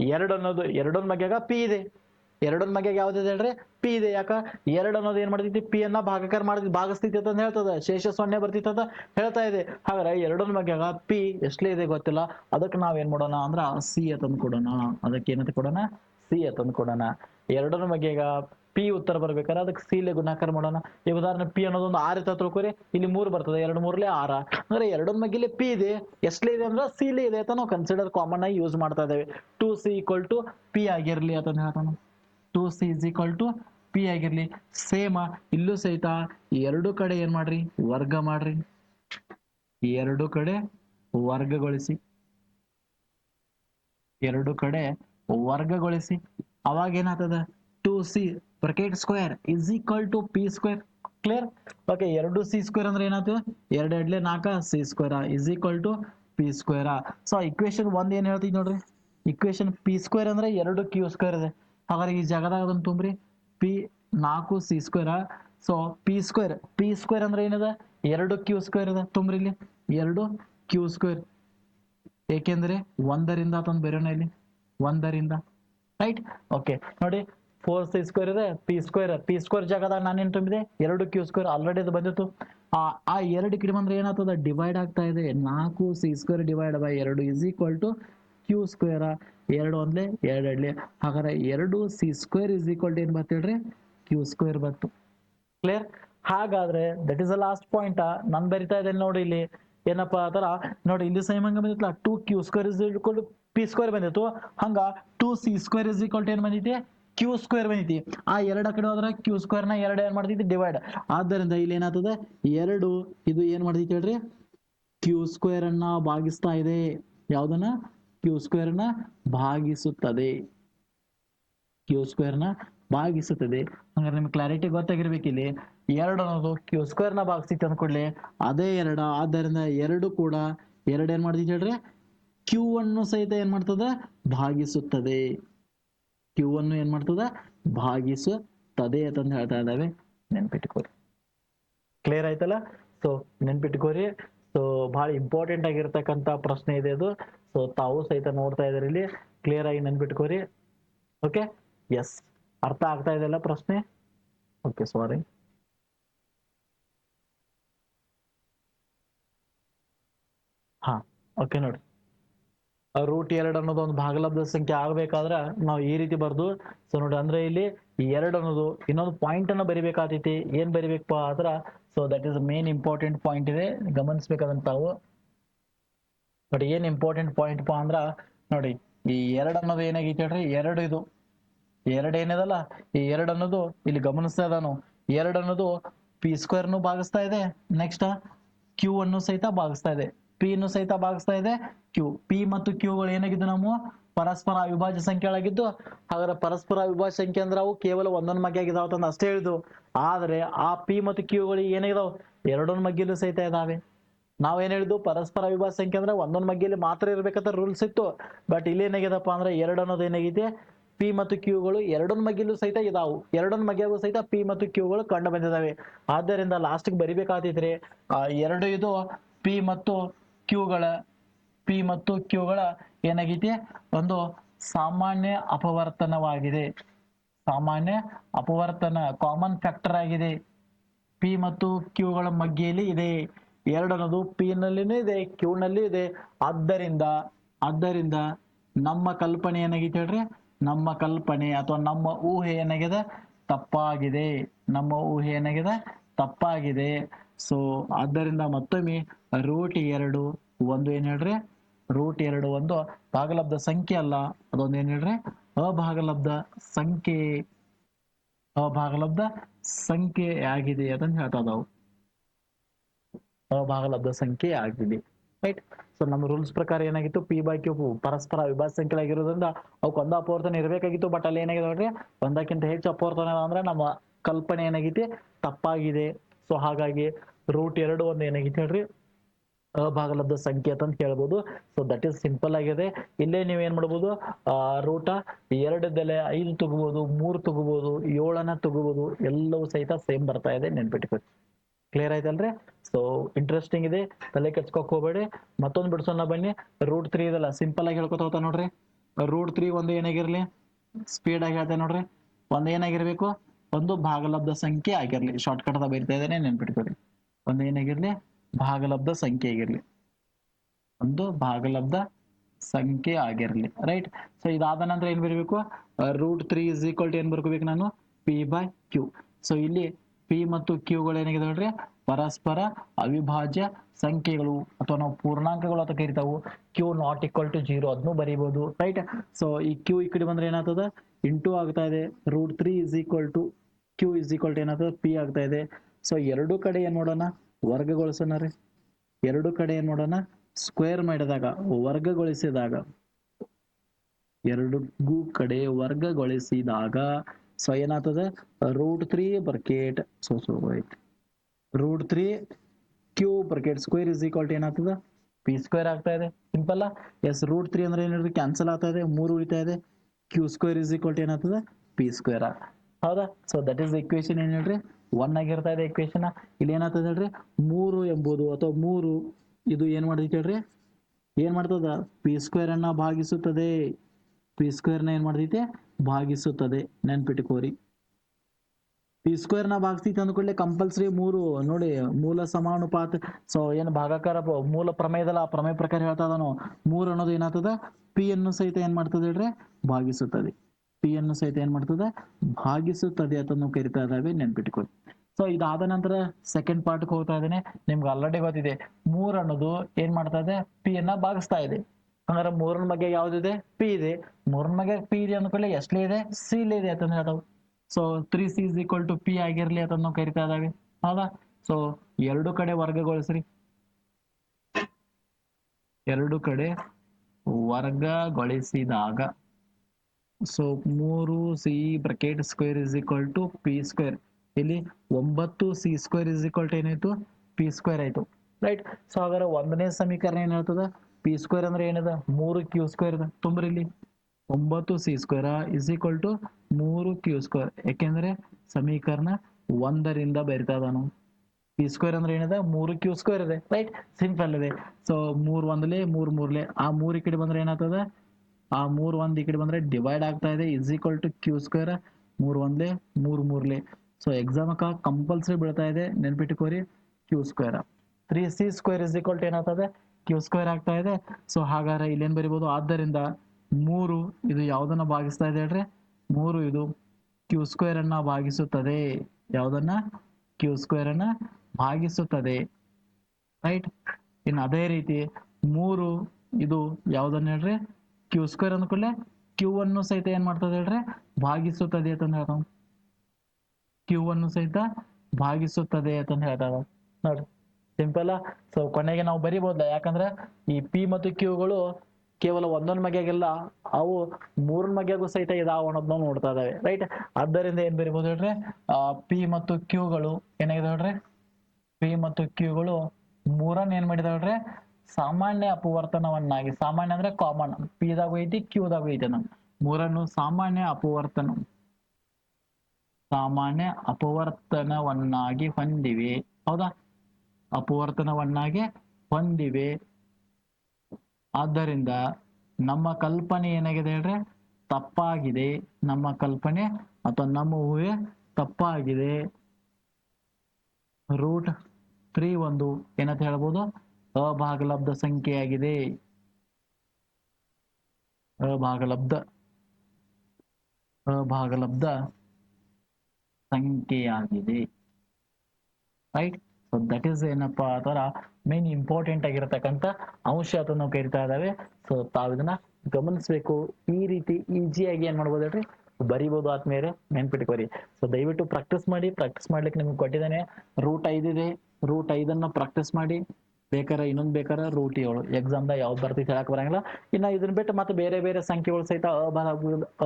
ಎರಡು ಅನ್ನೋದು ಎರಡೊಂದು ಮಗ್ಯಾಗ ಪಿ ಇದೆ. ಎರಡೊಂದು ಮಗ್ಯಾಗ ಯಾವ್ದಿದೆ ಹೇಳ್ರಿ? ಪಿ ಇದೆ. ಯಾಕ? ಎರಡು ಅನ್ನೋದು ಏನ್ ಮಾಡ್ತೈತಿ? ಪಿ ಅನ್ನ ಭಾಗಕಾರ ಮಾಡಿ ಭಾಗಿಸ್ತೈತಿ ಅಂತ ಹೇಳ್ತದ. ಶೇಷ ಸೊನ್ನೆ ಬರ್ತಿತ್ತು ಅಂತ ಹೇಳ್ತಾ ಇದೆ. ಹಾಗಾದ್ರೆ ಎರಡನ್ ಮಗ್ಯಾಗ ಪಿ ಎಷ್ಟೇ ಇದೆ ಗೊತ್ತಿಲ್ಲ. ಅದಕ್ಕೆ ನಾವ್ ಏನ್ ಮಾಡೋಣ ಅಂದ್ರ ಸಿ ತಂದು ಕೊಡೋಣ. ಅದಕ್ಕೆ ಏನಂತ ಕೊಡೋಣ? ಸಿ ತಂದು ಕೊಡೋಣ. ಎರಡನ್ ಮಗ್ಯಾಗ ಪಿ ಉತ್ತರ ಬರ್ಬೇಕಾದ್ರೆ ಅದಕ್ಕೆ ಸಿಲೆ ಗುಣಾಕಾರ ಮಾಡೋಣ. ಈ ಉದಾಹರಣೆ ಪಿ ಅನ್ನೋದು ಒಂದು ಆರು ಇತ್ತ ತಿಳ್ಕೊರಿ. ಇಲ್ಲಿ ಮೂರು ಬರ್ತದೆ. ಎರಡು ಮೂರ್ಲೆ ಆರ. ಅಂದ್ರೆ ಎರಡೊಂದ್ ಮಗಿಲೆ ಪಿ ಇದೆ. ಎಷ್ಟಲೇ ಇದೆ ಅಂದ್ರೆ ಸಿಲೆ ಇದೆ ಅಂತ ನಾವು ಕನ್ಸಿಡರ್ ಕಾಮನ್ ಆಗಿ ಯೂಸ್ ಮಾಡ್ತಾ ಇದ್ದೇವೆ. Two C equal to P ಆಗಿರ್ಲಿ ಅಂತ ಹೇಳ್ತಾನ. Two C is equal to P ಆಗಿರ್ಲಿ. ಸೇಮ್, ಇಲ್ಲೂ ಸಹಿತ ಎರಡು ಕಡೆ ಏನ್ ಮಾಡ್ರಿ? ವರ್ಗ ಮಾಡ್ರಿ. ಎರಡು ಕಡೆ ವರ್ಗಗೊಳಿಸಿ. ಎರಡು ಕಡೆ ವರ್ಗಗೊಳಿಸಿ. ಅವಾಗ ಏನಾಗ್ತದ? Two C bracket square is equal to P square. Clear? Okay, ಎರಡು ಸಿ ಸ್ಕ್ವೇರ್ ಅಂದ್ರೆ ಏನಾಗ್ತದೆ? ಎರಡು ಎಡ್ಲೆ ನಾಲ್ಕ C square is equal to P square. So equation ಒಂದ್ ಏನ್ ಹೇಳ್ತೀವಿ ನೋಡ್ರಿ? ಇಕ್ವೇಶನ್ ಪಿ ಸ್ಕ್ವೇರ್ ಅಂದ್ರೆ ಎರಡು ಕ್ಯೂ ಸ್ಕ್ವೇರ್ ಇದೆ. ಹಾಗಾದ್ರೆ ಈ ಜಾಗದಾಗ ಅದನ್ನ ತುಂಬ್ರಿ. ಪಿ ನಾಲ್ಕು C square so P square P square ಅಂದ್ರೆ ಏನದ? ಎರಡು ಕ್ಯೂ ಸ್ಕ್ವೇರ್ ಅದ. ತುಂಬ್ರಿ ಇಲ್ಲಿ. ಎರಡು ಕ್ಯೂ ಸ್ಕ್ವೇರ್ ಏಕೆಂದ್ರೆ ಒಂದರಿಂದ ತಂದು ಬೇರೆನ ಇಲ್ಲಿ. ಒಂದರಿಂದ. ರೈಟ್ ಓಕೆ ನೋಡಿ ಫೋರ್ ಸಿ ಸ್ಕ್ವೇರ್ ಇದೆ ಪಿ ಸ್ಕ್ವೇರ್ ಪಿ ಸ್ಕ್ವೇರ್ ಜಾಗದಾಗ ನಾನೇನು ತುಂಬಿದೆ? ಎರಡು ಕ್ಯೂ ಸ್ಕ್ವೇರ್ ಆಲ್ರೆಡಿ ಅದು ಬಂದಿತ್ತು. ಆ ಆ ಎರಡು ಕಿಡಿ ಬಂದ್ರೆ ಏನಾಗ್ತದ? ಡಿವೈಡ್ ಆಗ್ತಾ ಇದೆ. ನಾಲ್ಕು ಸಿ ಸ್ಕ್ವೇರ್ ಡಿವೈಡ್ ಬೈ ಎರಡು is equal to Q square ಎರಡು ಒಂದ್ಲೆ, ಎರಡು ಎರಡ್ಲೆ ಹಾಗಾದ್ರೆ ಎರಡು C square is equal to ಏನ್ ಬರ್ತ ಹೇಳ್ರಿ? ಕ್ಯೂ ಸ್ಕ್ವೇರ್ ಬಂತು. ಕ್ಲಿಯರ್ ಹಾಗಾದ್ರೆ that is a last point ನಾನು ಬರಿತಾ ಇದ್ದೇನೆ ನೋಡಿ ಇಲ್ಲಿ. ಏನಪ್ಪಾ ಆತರ ನೋಡಿ ಇಲ್ಲಿ ಸೇಮ್ ಹಂಗ ಬಂದಿತ್ತಲ್ಲ. Two Q square is equal to P square ಬಂದಿತ್ತು. ಹಂಗ two C square is equal to ಏನ್ ಬಂದೈತಿ? ಕ್ಯೂ ಸ್ಕ್ವೇರ್ ಬಂದೈತಿ. ಆ ಎರಡ ಕಡೆ ಹೋದ್ರೆ ಕ್ಯೂ ಸ್ಕ್ವೇರ್ನ ಎರಡು ಏನ್ ಮಾಡ್ತೈತಿ? ಡಿವೈಡ್ ಆದ್ದರಿಂದ ಇಲ್ಲಿ ಏನಾಗ್ತದೆ? ಎರಡು, ಇದು ಏನ್ ಮಾಡ್ತೈತಿ ಹೇಳ್ರಿ? ಕ್ಯೂ ಸ್ಕ್ವೇರ್ ಅನ್ನ ಭಾಗಿಸ್ತಾ ಇದೆ. ಯಾವ್ದನ್ನ? ಕ್ಯೂ ಸ್ಕ್ವೇರ್ನ ಭಾಗಿಸುತ್ತದೆ. ಕ್ಯೂ ಸ್ಕ್ವೇರ್ನ ಭಾಗಿಸುತ್ತದೆ. ಹಂಗಾರೆ ನಿಮ್ಗೆ ಕ್ಲಾರಿಟಿ ಗೊತ್ತಾಗಿರ್ಬೇಕು ಇಲ್ಲಿ ಎರಡು ಅನ್ನೋದು ಕ್ಯೂ ಸ್ಕ್ವೇರ್ನ ಭಾಗಿಸ್ತೈತಿ ಅಂದ್ಕೊಡ್ಲಿ, ಅದೇ ಎರಡ. ಆದ್ದರಿಂದ ಎರಡು ಕೂಡ ಎರಡು ಏನ್ ಮಾಡ್ತೀವಿ ಹೇಳ್ರಿ? ಕ್ಯೂ ಅನ್ನು ಸಹಿತ ಏನ್ ಮಾಡ್ತದ? ಭಾಗಿಸುತ್ತದೆ. ಕ್ಯೂ ಅನ್ನು ಏನ್ ಮಾಡ್ತದ? ಭಾಗಿಸುತ್ತದೆ ಅಂತಂದು ಹೇಳ್ತಾ ಇದ್ದಾವೆ. ನೆನ್ಪಿಟ್ಕೋರಿ. ಕ್ಲಿಯರ್ ಆಯ್ತಲ್ಲ? ಸೊ ನೆನ್ಪಿಟ್ಕೋರಿ. ಸೊ ಬಹಳ ಇಂಪಾರ್ಟೆಂಟ್ ಆಗಿರ್ತಕ್ಕಂಥ ಪ್ರಶ್ನೆ ಇದೆ ಅದು. ಸೊ ತಾವು ಸಹಿತ ನೋಡ್ತಾ ಇದ್ದಾರೆ ಇಲ್ಲಿ. ಕ್ಲಿಯರ್ ಆಗಿ ನೆನ್ಪಿಟ್ಕೋರಿ. ಓಕೆ ಎಸ್ ಅರ್ಥ ಆಗ್ತಾ ಇದೆಯಲ್ಲ ಪ್ರಶ್ನೆ? ಓಕೆ ಸಾರಿ ಹಾ ಓಕೆ ನೋಡಿ. ರೂಟ್ ಎರಡು ಅನ್ನೋದು ಒಂದು ಭಾಗಲಬ್ಧ ಸಂಖ್ಯೆ ಆಗ್ಬೇಕಾದ್ರ ನಾವು ಈ ರೀತಿ ಬರ್ದು ಸೊ ನೋಡಿ ಅಂದ್ರೆ ಇಲ್ಲಿ ಈ ಎರಡು ಅನ್ನೋದು ಇನ್ನೊಂದು ಪಾಯಿಂಟ್ ಅನ್ನ ಬರಿಬೇಕಾಗ್ತೈತಿ ಏನ್ ಬರಿಬೇಕಪ್ಪ ಆದ್ರ so that is main important point ಇದೆ. ಗಮನಿಸ್ಬೇಕಾದಂತ ತಾವು. ನೋಡಿ ಏನ್ ಇಂಪಾರ್ಟೆಂಟ್ ಪಾಯಿಂಟ್ ಪಾ ಅಂದ್ರ, ನೋಡಿ ಈ ಎರಡು ಅನ್ನೋದು ಏನಾಗೈತಿ ಹೇಳ್ರಿ? ಎರಡು ಇದು. ಎರಡು ಏನಿದಲ್ಲ? ಈ ಎರಡು ಅನ್ನೋದು ಇಲ್ಲಿ ಗಮನಿಸ್ತಾ ಇದಾನು. ಎರಡು ಅನ್ನೋದು ಪಿ ಸ್ಕ್ವೇರ್ನು ಭಾಗಿಸ್ತಾ ಇದೆ. ನೆಕ್ಸ್ಟ್ ಕ್ಯೂ ಅನ್ನು ಸಹಿತ ಭಾಗಿಸ್ತಾ ಇದೆ. ಪಿ ಅನ್ನು ಸಹಿತ ಭಾಗಿಸ್ತಾ ಇದೆ. ಕ್ಯೂ, ಪಿ ಮತ್ತು ಕ್ಯೂಗಳು ಏನಾಗಿದ್ದು ನಾವು? ಪರಸ್ಪರ ಅವಿಭಾಜ್ಯ ಸಂಖ್ಯೆಗಳಾಗಿದ್ದು, ಹಾಗಾದ್ರೆ ಪರಸ್ಪರ ಅವಿಭಾಜ್ಯ ಸಂಖ್ಯೆ ಅಂದ್ರೆ ಅವು ಕೇವಲ ಒಂದೊಂದು ಮಗ್ಗೆ ಆಗಿದಾವ ಅಂತ ಅಷ್ಟೇ ಹೇಳಿದ್ವು. ಆದ್ರೆ ಆ ಪಿ ಮತ್ತು ಕ್ಯೂಗಳು ಏನಾಗಿದಾವ್? ಎರಡೊಂದು ಮಗ್ಗಿಲು ಸಹಿತ ಇದಾವೆ. ನಾವೇನ್ ಹೇಳಿದ್ವು? ಪರಸ್ಪರ ಅವಿಭಾಜ್ಯ ಸಂಖ್ಯೆ ಅಂದ್ರೆ ಒಂದೊಂದು ಮಗ್ಗಿಲಿ ಮಾತ್ರ ಇರ್ಬೇಕಂತ ರೂಲ್ಸ್ ಇತ್ತು. ಬಟ್ ಇಲ್ಲಿ ಏನಾಗಿದಪ್ಪ ಅಂದ್ರೆ ಎರಡು ಅನ್ನೋದು ಏನಾಗಿದೆ? ಪಿ ಮತ್ತು ಕ್ಯೂಗಳು ಎರಡೊಂದು ಮಗ್ಗಿಲು ಸಹಿತ ಇದಾವು. ಎರಡೊಂದು ಮಗ್ಗಿಯಾಗೂ ಸಹಿತ ಪಿ ಮತ್ತು ಕ್ಯೂಗಳು ಕಂಡು ಬಂದಿದ್ದಾವೆ ಆದ್ದರಿಂದ ಲಾಸ್ಟ್ಗೆ ಆ, ಎರಡು ಇದು, ಪಿ ಮತ್ತು ಕ್ಯೂಗಳ ಪಿ ಮತ್ತು ಕ್ಯೂಗಳ ಏನಾಗಿದೆ ಒಂದು ಸಾಮಾನ್ಯ ಅಪವರ್ತನವಾಗಿದೆ. ಸಾಮಾನ್ಯ ಅಪವರ್ತನ ಕಾಮನ್ ಫ್ಯಾಕ್ಟರ್ ಆಗಿದೆ. ಪಿ ಮತ್ತು ಕ್ಯೂಗಳ ಮಗ್ಗೆಯಲ್ಲಿ ಇದೆ. ಎರಡನದು ಪಿ ನಲ್ಲಿನೂ ಇದೆ ಕ್ಯೂ ನಲ್ಲಿ ಇದೆ. ಆದ್ದರಿಂದ ಆದ್ದರಿಂದ ನಮ್ಮ ಕಲ್ಪನೆ ಏನಾಗೈತೆ ಹೇಳ್ರಿ? ನಮ್ಮ ಕಲ್ಪನೆ ಅಥವಾ ನಮ್ಮ ಊಹೆ ಏನಾಗಿದೆ? ತಪ್ಪಾಗಿದೆ. ನಮ್ಮ ಊಹೆ ಏನಾಗಿದೆ? ತಪ್ಪಾಗಿದೆ. ಸೊ ಆದ್ದರಿಂದ ಮತ್ತೊಮ್ಮೆ ರೂಟ್ ಎರಡು ಒಂದು ಏನ್ ಹೇಳ್ರಿ? ರೂಟ್ ಎರಡು ಒಂದು ಭಾಗಲಬ್ಧ ಸಂಖ್ಯೆ ಅಲ್ಲ. ಅದೊಂದು ಏನ್ ಹೇಳ್ರಿ? ಅಭಾಗಲಬ್ಧ ಸಂಖ್ಯೆ ಅಭಾಗಲಬ್ಧ ಸಂಖ್ಯೆ ಆಗಿದೆ ಅಂತ ಹೇಳ್ತಾ ಇದಾವು. ಅಭಾಗಲಬ್ಧ ಸಂಖ್ಯೆ ಆಗಿದೆ. ರೈಟ್ ಸೊ ನಮ್ಮ ರೂಲ್ಸ್ ಪ್ರಕಾರ ಏನಾಗಿತ್ತು? ಪಿ ಬೈ ಕ್ಯೂ ಪರಸ್ಪರ ಅವಿಭಾಜ್ಯ ಸಂಖ್ಯೆ ಆಗಿರೋದ್ರಿಂದ ಅವಕ್ಕೆ ಒಂದು ಅಪವರ್ತನ ಇರಬೇಕಾಗಿತ್ತು. ಬಟ್ ಅಲ್ಲಿ ಏನಾಗಿದೆ ನೋಡ್ರಿ? ಒಂದಕ್ಕಿಂತ ಹೆಚ್ಚು ಅಪವರ್ತನ ಅಂದ್ರೆ ನಮ್ಮ ಕಲ್ಪನೆ ಏನಾಗಿದೆ ತಪ್ಪಾಗಿದೆ. ಸೊ ಹಾಗಾಗಿ ರೂಟ್ ಎರಡು ಒಂದು ಏನಾಗಿತ್ತು ಹೇಳ್ರಿ? ಅಭಾಗಲಬ್ಧ ಸಂಖ್ಯೆ ಅಂತ ಹೇಳ್ಬೋದು. ಸೊ ದಟ್ ಈಸ್ ಸಿಂಪಲ್ ಆಗಿದೆ. ಇಲ್ಲೇ ನೀವು ಏನ್ ಮಾಡ್ಬೋದು? ರೂಟ ಎರಡದಲ್ಲೇ ಐದು ತಗೋಬಹುದು ಮೂರು ತಗೋಬಹುದು ಏಳನ ತಗೋಬಹುದು ಎಲ್ಲವೂ ಸಹಿತ ಸೇಮ್ ಬರ್ತಾ ಇದೆ ನೆನ್ಪಿಟ್ಕೊಳ್ಳಿ ಕ್ಲಿಯರ್ ಆಯ್ತಲ್ರಿ? ಸೊ ಇಂಟ್ರೆಸ್ಟಿಂಗ್ ಇದೆ. ತಲೆ ಕೆಚ್ಕೋಕ್ ಹೋಗ್ಬೇಡಿ. ಮತ್ತೊಂದು ಬಿಡ್ಸೋಣ ಬನ್ನಿ. ರೂಟ್ ತ್ರೀ ಇದೆಲ್ಲ ಸಿಂಪಲ್ ಆಗಿ ಹೇಳ್ಕೊತ ಹೋಗ್ತಾ ನೋಡ್ರಿ. ರೂಟ್ ತ್ರೀ ಒಂದು ಏನಾಗಿರ್ಲಿ? ಸ್ಪೀಡ್ ಆಗಿ ಹೇಳ್ತೇನೆ ನೋಡ್ರಿ. ಒಂದು ಏನಾಗಿರ್ಬೇಕು? ಒಂದು ಭಾಗಲಬ್ಧ ಸಂಖ್ಯೆ ಆಗಿರ್ಲಿ. ಶಾರ್ಟ್ ಕಟ್ ಬರೀತಾ ಇದ್ದೇನೆ, ನೆನ್ಪಿಟ್ಕೊಳ್ಳಿ. ಒಂದು ಏನಾಗಿರ್ಲಿ? ಭಾಗಲಬ್ಧ ಸಂಖ್ಯೆ ಆಗಿರ್ಲಿ. ಒಂದು ಭಾಗಲಬ್ಧ ಸಂಖ್ಯೆ ಆಗಿರ್ಲಿ. ರೈಟ್ ಸೊ ಇದಾದ ನಂತರ ಏನ್ ಬರಬೇಕು? Root three is equal to ಏನ್ ಬರ್ಕೋಬೇಕು ನಾನು? ಪಿ ಬೈ ಕ್ಯೂ ಸೊ ಇಲ್ಲಿ ಪಿ ಮತ್ತು ಕ್ಯೂಗಳು ಏನಾಗಿದೆ ನೋಡ್ರಿ? ಪರಸ್ಪರ ಅವಿಭಾಜ್ಯ ಸಂಖ್ಯೆಗಳು ಅಥವಾ ನಾವು ಪೂರ್ಣಾಂಕಗಳು ಅಂತ ಕರಿತಾವು. Q not equal to zero ಅದನ್ನು ಬರೀಬಹುದು ರೈಟ್ ಸೊ ಈ ಕ್ಯೂ ಈ ಕಡೆ ಬಂದ್ರೆ ಏನಾಗ್ತದೆ? ಇಂಟು ಆಗ್ತಾ ಇದೆ. Root three is equal to Q is equal to ಏನಾಗ್ತದೆ ಪಿ ಆಗ್ತಾ ಇದೆ. ಸೊ ಎರಡು ಕಡೆ ಏನ್ ಮಾಡೋಣ? ವರ್ಗಗೊಳಿಸೋಣ ರೀ. ಎರಡು ಕಡೆ ಏನ್ ಮಾಡೋಣ? ಸ್ಕ್ವೇರ್ ಮಾಡಿದಾಗ, ವರ್ಗಗೊಳಿಸಿದಾಗ ಎರಡಿಗೂ ಕಡೆ ವರ್ಗಗೊಳಿಸಿದಾಗ ಸೊ ಏನಾಗ್ತದ? Root three bracket so so root three Q bracket square is equal to ಏನಾಗ್ತದ? ಪಿ ಸ್ಕ್ವೇರ್ ಆಗ್ತಾ ಇದೆ. ಸಿಂಪಲ್ ಎಸ್ ರೂಟ್ ತ್ರೀ ಅಂದ್ರೆ ಏನಿದೆ? ಕ್ಯಾನ್ಸಲ್ ಆಗ್ತಾ ಇದೆ. ಮೂರು ಉಳಿತಾ ಇದೆ. Q square is equal to ಏನಾಗ್ತದೆ? ಪಿ ಸ್ಕ್ವೇರ್ ಹೌದಾ? ಸೊ ದಟ್ ಈಸ್ ಇಕ್ವೇಶನ್ ಏನ್ ಹೇಳ್ರಿ? ಒನ್ ಆಗಿರ್ತಾ ಇದೆ ಇಕ್ವೇಶನ್ ಇಲ್ಲಿ ಏನಾಗ್ತದೆ ಹೇಳ್ರಿ? ಮೂರು ಎಂಬುದು ಅಥವಾ ಮೂರು ಇದು ಏನ್ ಮಾಡ್ತೈತಿ ಹೇಳ್ರಿ? ಏನ್ ಮಾಡ್ತದ? ಪಿ ಸ್ಕ್ವೇರ್ ಅನ್ನ ಭಾಗಿಸುತ್ತದೆ. ಪಿ ಸ್ಕ್ವೇರ್ನ ಏನ್ ಮಾಡ್ತೈತೆ? ಭಾಗಿಸುತ್ತದೆ. ನೆನ್ಪಿಟ್ಕೋರಿ ಪಿ ಸ್ಕ್ವೇರ್ನ ಭಾಗಿಸ್ತೈತೆ ಅಂದ್ಕೊಳ್ಳಿ ಕಂಪಲ್ಸರಿ ಮೂರು. ನೋಡಿ, ಮೂಲ ಸಮಾನುಪಾತ ಸೊ ಏನ್ ಭಾಗಾಕಾರ ಮೂಲ ಪ್ರಮೇಯದಲ್ಲ, ಆ ಪ್ರಮೇಯ ಪ್ರಕಾರ ಹೇಳ್ತಾ ಮೂರು ಅನ್ನೋದು ಏನಾಗ್ತದ? ಪಿ ಅನ್ನು ಸಹಿತ ಏನ್ ಮಾಡ್ತದೆ ಹೇಳ್ರಿ? ಭಾಗಿಸುತ್ತದೆ. ಪಿ ಅನ್ನು ಸಹಿತ ಏನ್ ಮಾಡ್ತದೆ? ಭಾಗಿಸುತ್ತದೆ ಅಂತ ಕರಿತಾ ಇದ್ದಾವೆ, ನೆನ್ಪಿಟ್ಕೊಳ್ಳಿ. ಸೊ ಇದಾದ ನಂತರ ಸೆಕೆಂಡ್ ಪಾರ್ಟ್ ಹೋಗ್ತಾ ಇದ್ದೇನೆ. ನಿಮ್ಗೆ ಆಲ್ರೆಡಿ ಗೊತ್ತಿದೆ. ಮೂರ್ ಅನ್ನೋದು ಏನ್ ಮಾಡ್ತಾ ಇದೆ? ಪಿ ಅನ್ನ ಭಾಗಿಸ್ತಾ ಇದೆ. ಅಂದ್ರೆ ಮೂರನ ಬಗ್ಗೆ ಯಾವ್ದಿದೆ? ಪಿ ಇದೆ. ಮೂರನ ಬಗ್ಗೆ ಪಿ ಇದೆ ಅಂದ್ಕೊಳ್ಳಿ, ಎಷ್ಟಲೇ ಇದೆ? ಸಿ ಇದೆ ಅಂತಂದ್ರೆ ಹೇಳ್ತಾವ so three C is equal to P ಆಗಿರ್ಲಿ ಅಂತ ಕರಿತಾ ಇದಾವೆ ಹೌದಾ? ಸೊ ಎರಡು ಕಡೆ ವರ್ಗಗೊಳಿಸ್ರಿ. ಎರಡು ಕಡೆ ವರ್ಗಗೊಳಿಸಿದಾಗ ಸೊ ಮೂರು C bracket square is equal to P square ಇಲ್ಲಿ ಒಂಬತ್ತು C square is equal to ಏನಾಯ್ತು? ಪಿ ಸ್ಕ್ವೇರ್ ಆಯ್ತು. ರೈಟ್ ಸೊ ಹಾಗಾದ್ರೆ ಒಂದನೇ ಸಮೀಕರಣ ಏನ್ ಹೇಳ್ತದ ಪಿ ಸ್ಕ್ವೇರ್ ಅಂದ್ರೆ ಏನದ? ಮೂರು ಕ್ಯೂ ಸ್ಕ್ವೇರ್ ಇದೆ ತುಂಬ್ರಿ ಇಲ್ಲಿ. ಒಂಬತ್ತು C square is equal to ಮೂರು ಕ್ಯೂ ಸ್ಕ್ವೇರ್ ಯಾಕೆಂದ್ರೆ ಸಮೀಕರಣ ಒಂದರಿಂದ ಬರಿತಾ ಇದಾನು ಪಿ ಸ್ಕ್ವೇರ್ ಅಂದ್ರೆ ಏನಿದೆ? ಮೂರು ಕ್ಯೂ ಸ್ಕ್ವೇರ್ ಇದೆ. ರೈಟ್ ಸಿಂಪಲ್ ಇದೆ. ಸೊ ಮೂರ್ ಒಂದ್ಲೆ, ಮೂರ್ ಮೂರ್ಲೆ. ಆ ಮೂರ್ ಕಡೆ ಬಂದ್ರೆ ಏನಾಗ್ತದೆ? ಆ ಮೂರ್ ಒಂದ್ ಈ ಕಡೆ ಬಂದ್ರೆ ಡಿವೈಡ್ ಆಗ್ತಾ ಇದೆ is equal to Q square ಮೂರ್ ಒಂದ್ಲೆ, ಮೂರ್ ಮೂರ್ಲೆ. ಸೊ ಎಕ್ಸಾಮ್ ಕಂಪಲ್ಸರಿ ಬೀಳ್ತಾ ಇದೆ ನೆನ್ಪಿಟ್ಕೋರಿ Q square three C square is equal to ಏನಾಗ್ತದೆ? ಕ್ಯೂ ಸ್ಕ್ವೇರ್ ಆಗ್ತಾ ಇದೆ. ಸೊ ಹಾಗಾದ್ರೆ ಇಲ್ಲೇನ್ ಬರಿಬೋದು? ಆದ್ದರಿಂದ ಮೂರು ಇದು ಯಾವ್ದನ್ನ ಭಾಗಿಸ್ತಾ ಇದೆ ಹೇಳ್ರಿ? ಮೂರು ಇದು ಕ್ಯೂ ಸ್ಕ್ವೇರ್ ಅನ್ನ ಭಾಗಿಸುತ್ತದೆ. ಯಾವ್ದನ್ನ? ಕ್ಯೂ ಸ್ಕ್ವೇರ್ ಅನ್ನ ಭಾಗಿಸುತ್ತದೆ. ರೈಟ್ ಇನ್ ಅದೇ ರೀತಿ ಮೂರು ಇದು ಯಾವ್ದನ್ನ ಹೇಳ್ರಿ? ಕ್ಯೂ ಸ್ಕ್ವೇರ್ ಅಂದ್ಕೊಳ್ಳೆ ಕ್ಯೂ ಅನ್ನು ಸಹಿತ ಏನ್ ಮಾಡ್ತದೆ ಹೇಳ್ರೆ? ಭಾಗಿಸುತ್ತದೆ ಅಂತ ಹೇಳ್ತಾವ. ಕ್ಯೂ ಅನ್ನು ಸಹಿತ ಭಾಗಿಸುತ್ತದೆ ಅಂತ ಹೇಳ್ತಾವ. ನೋಡ್ರಿ ಸಿಂಪಲ್ ಸೊ ಕೊನೆಗೆ ನಾವು ಬರಿಬಹುದಲ್ಲ ಯಾಕಂದ್ರೆ ಈ ಪಿ ಮತ್ತು ಕ್ಯೂಗಳು ಕೇವಲ ಒಂದೊಂದು ಮಗೆಗೆಲ್ಲ ಅವು ಮೂರ್ ಮಗೆಗೂ ಸಹಿತ ಇದಾವ ಅನ್ನೋದನ್ನ ನೋಡ್ತಾ ಇದಾವೆ ರೈಟ್ ಆದ್ದರಿಂದ ಏನ್ ಬರಿಬಹುದು ಹೇಳ್ರಿ? ಪಿ ಮತ್ತು ಕ್ಯೂಗಳು ಏನಾಗಿದೆ ಹೇಳ್ರಿ? ಪಿ ಮತ್ತು ಕ್ಯೂಗಳು ಮೂರನ್ನ ಏನ್ ಮಾಡಿದಾವ ಸಾಮಾನ್ಯ ಅಪವರ್ತನವನ್ನಾಗಿ, ಸಾಮಾನ್ಯ ಅಂದ್ರೆ ಕಾಮನ್ ಪಿದಾಗೂ ಐತಿ ಕ್ಯೂದಾಗೂ ಐತಿ ನಮ್ ಮೂರನ್ನು ಸಾಮಾನ್ಯ ಅಪವರ್ತನ, ಸಾಮಾನ್ಯ ಅಪವರ್ತನವನ್ನಾಗಿ ಹೊಂದಿವೆ. ಹೌದಾ? ಅಪವರ್ತನವನ್ನಾಗಿ ಹೊಂದಿವೆ. ಆದ್ದರಿಂದ ನಮ್ಮ ಕಲ್ಪನೆ ಏನಾಗಿದೆ ಹೇಳ್ರೆ? ತಪ್ಪಾಗಿದೆ. ನಮ್ಮ ಕಲ್ಪನೆ ಅಥವಾ ನಮ್ಮ ಊಹೆ ತಪ್ಪಾಗಿದೆ. ರೂಟ್ ತ್ರೀ ಒಂದು ಏನಂತ ಹೇಳ್ಬೋದು? ಅಭಾಗಲಬ್ಧ ಸಂಖ್ಯೆಯಾಗಿದೆ. ಅಭಾಗಲಬ್ಧ ಅಭಾಗಲಬ್ಧ ಸಂಖ್ಯೆಯಾಗಿದೆ. ರೈಟ್ ಸೊ ದಟ್ ಈಸ್ ಏನಪ್ಪಾ ಆ ಮೇನ್ ಇಂಪಾರ್ಟೆಂಟ್ ಆಗಿರತಕ್ಕಂಥ ಅಂಶ ಅಂತ ನಾವು ಕರಿತಾ ಇದ್ದಾವೆ. ಸೊ ತಾವಿದನ್ನ ಗಮನಿಸಬೇಕು. ಈ ರೀತಿ ಈಸಿಯಾಗಿ ಏನ್ ಮಾಡ್ಬೋದು ಹೇಳ್ರಿ? ಬರಿಬೋದು ಆದ್ಮೇಲೆ ನೆನ್ಪಿಟ್ಕೋರಿ ಸೊ ದಯವಿಟ್ಟು ಪ್ರಾಕ್ಟೀಸ್ ಮಾಡಿ ಪ್ರಾಕ್ಟೀಸ್ ಮಾಡ್ಲಿಕ್ಕೆ ನಿಮ್ಗೆ ಕೊಟ್ಟಿದ್ದಾನೆ. ರೂಟ್ ಐದಿದೆ. ರೂಟ್ ಐದನ್ನ ಪ್ರಾಕ್ಟೀಸ್ ಮಾಡಿ. ಬೇಕಾರೆ ಇನ್ನೊಂದು ಬೇಕಾರ ರೂಟ್ ಎಕ್ಸಾಮ್ ಎಕ್ಸಾಮ್ದಾಗ ಯಾವ್ದು ಬರ್ತೈತೆ ಹೇಳಕ್ ಬರಂಗಿಲ್ಲ. ಇನ್ನ ಇದನ್ನ ಬಿಟ್ಟು ಮತ್ತೆ ಬೇರೆ ಬೇರೆ ಸಂಖ್ಯೆಗಳು ಸಹಿತ ಅಭಾಗ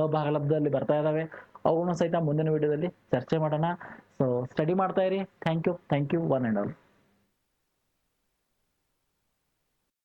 ಅಭಾಗಲಬ್ಧದಲ್ಲಿ ಬರ್ತಾ ಇದಾವೆ. ಅವುಗಳನ್ನು ಸಹಿತ ಮುಂದಿನ ವಿಡಿಯೋದಲ್ಲಿ ಚರ್ಚೆ ಮಾಡೋಣ. ಸೊ ಸ್ಟಡಿ ಮಾಡ್ತಾ ಇರಿ. Thank you thank you one and all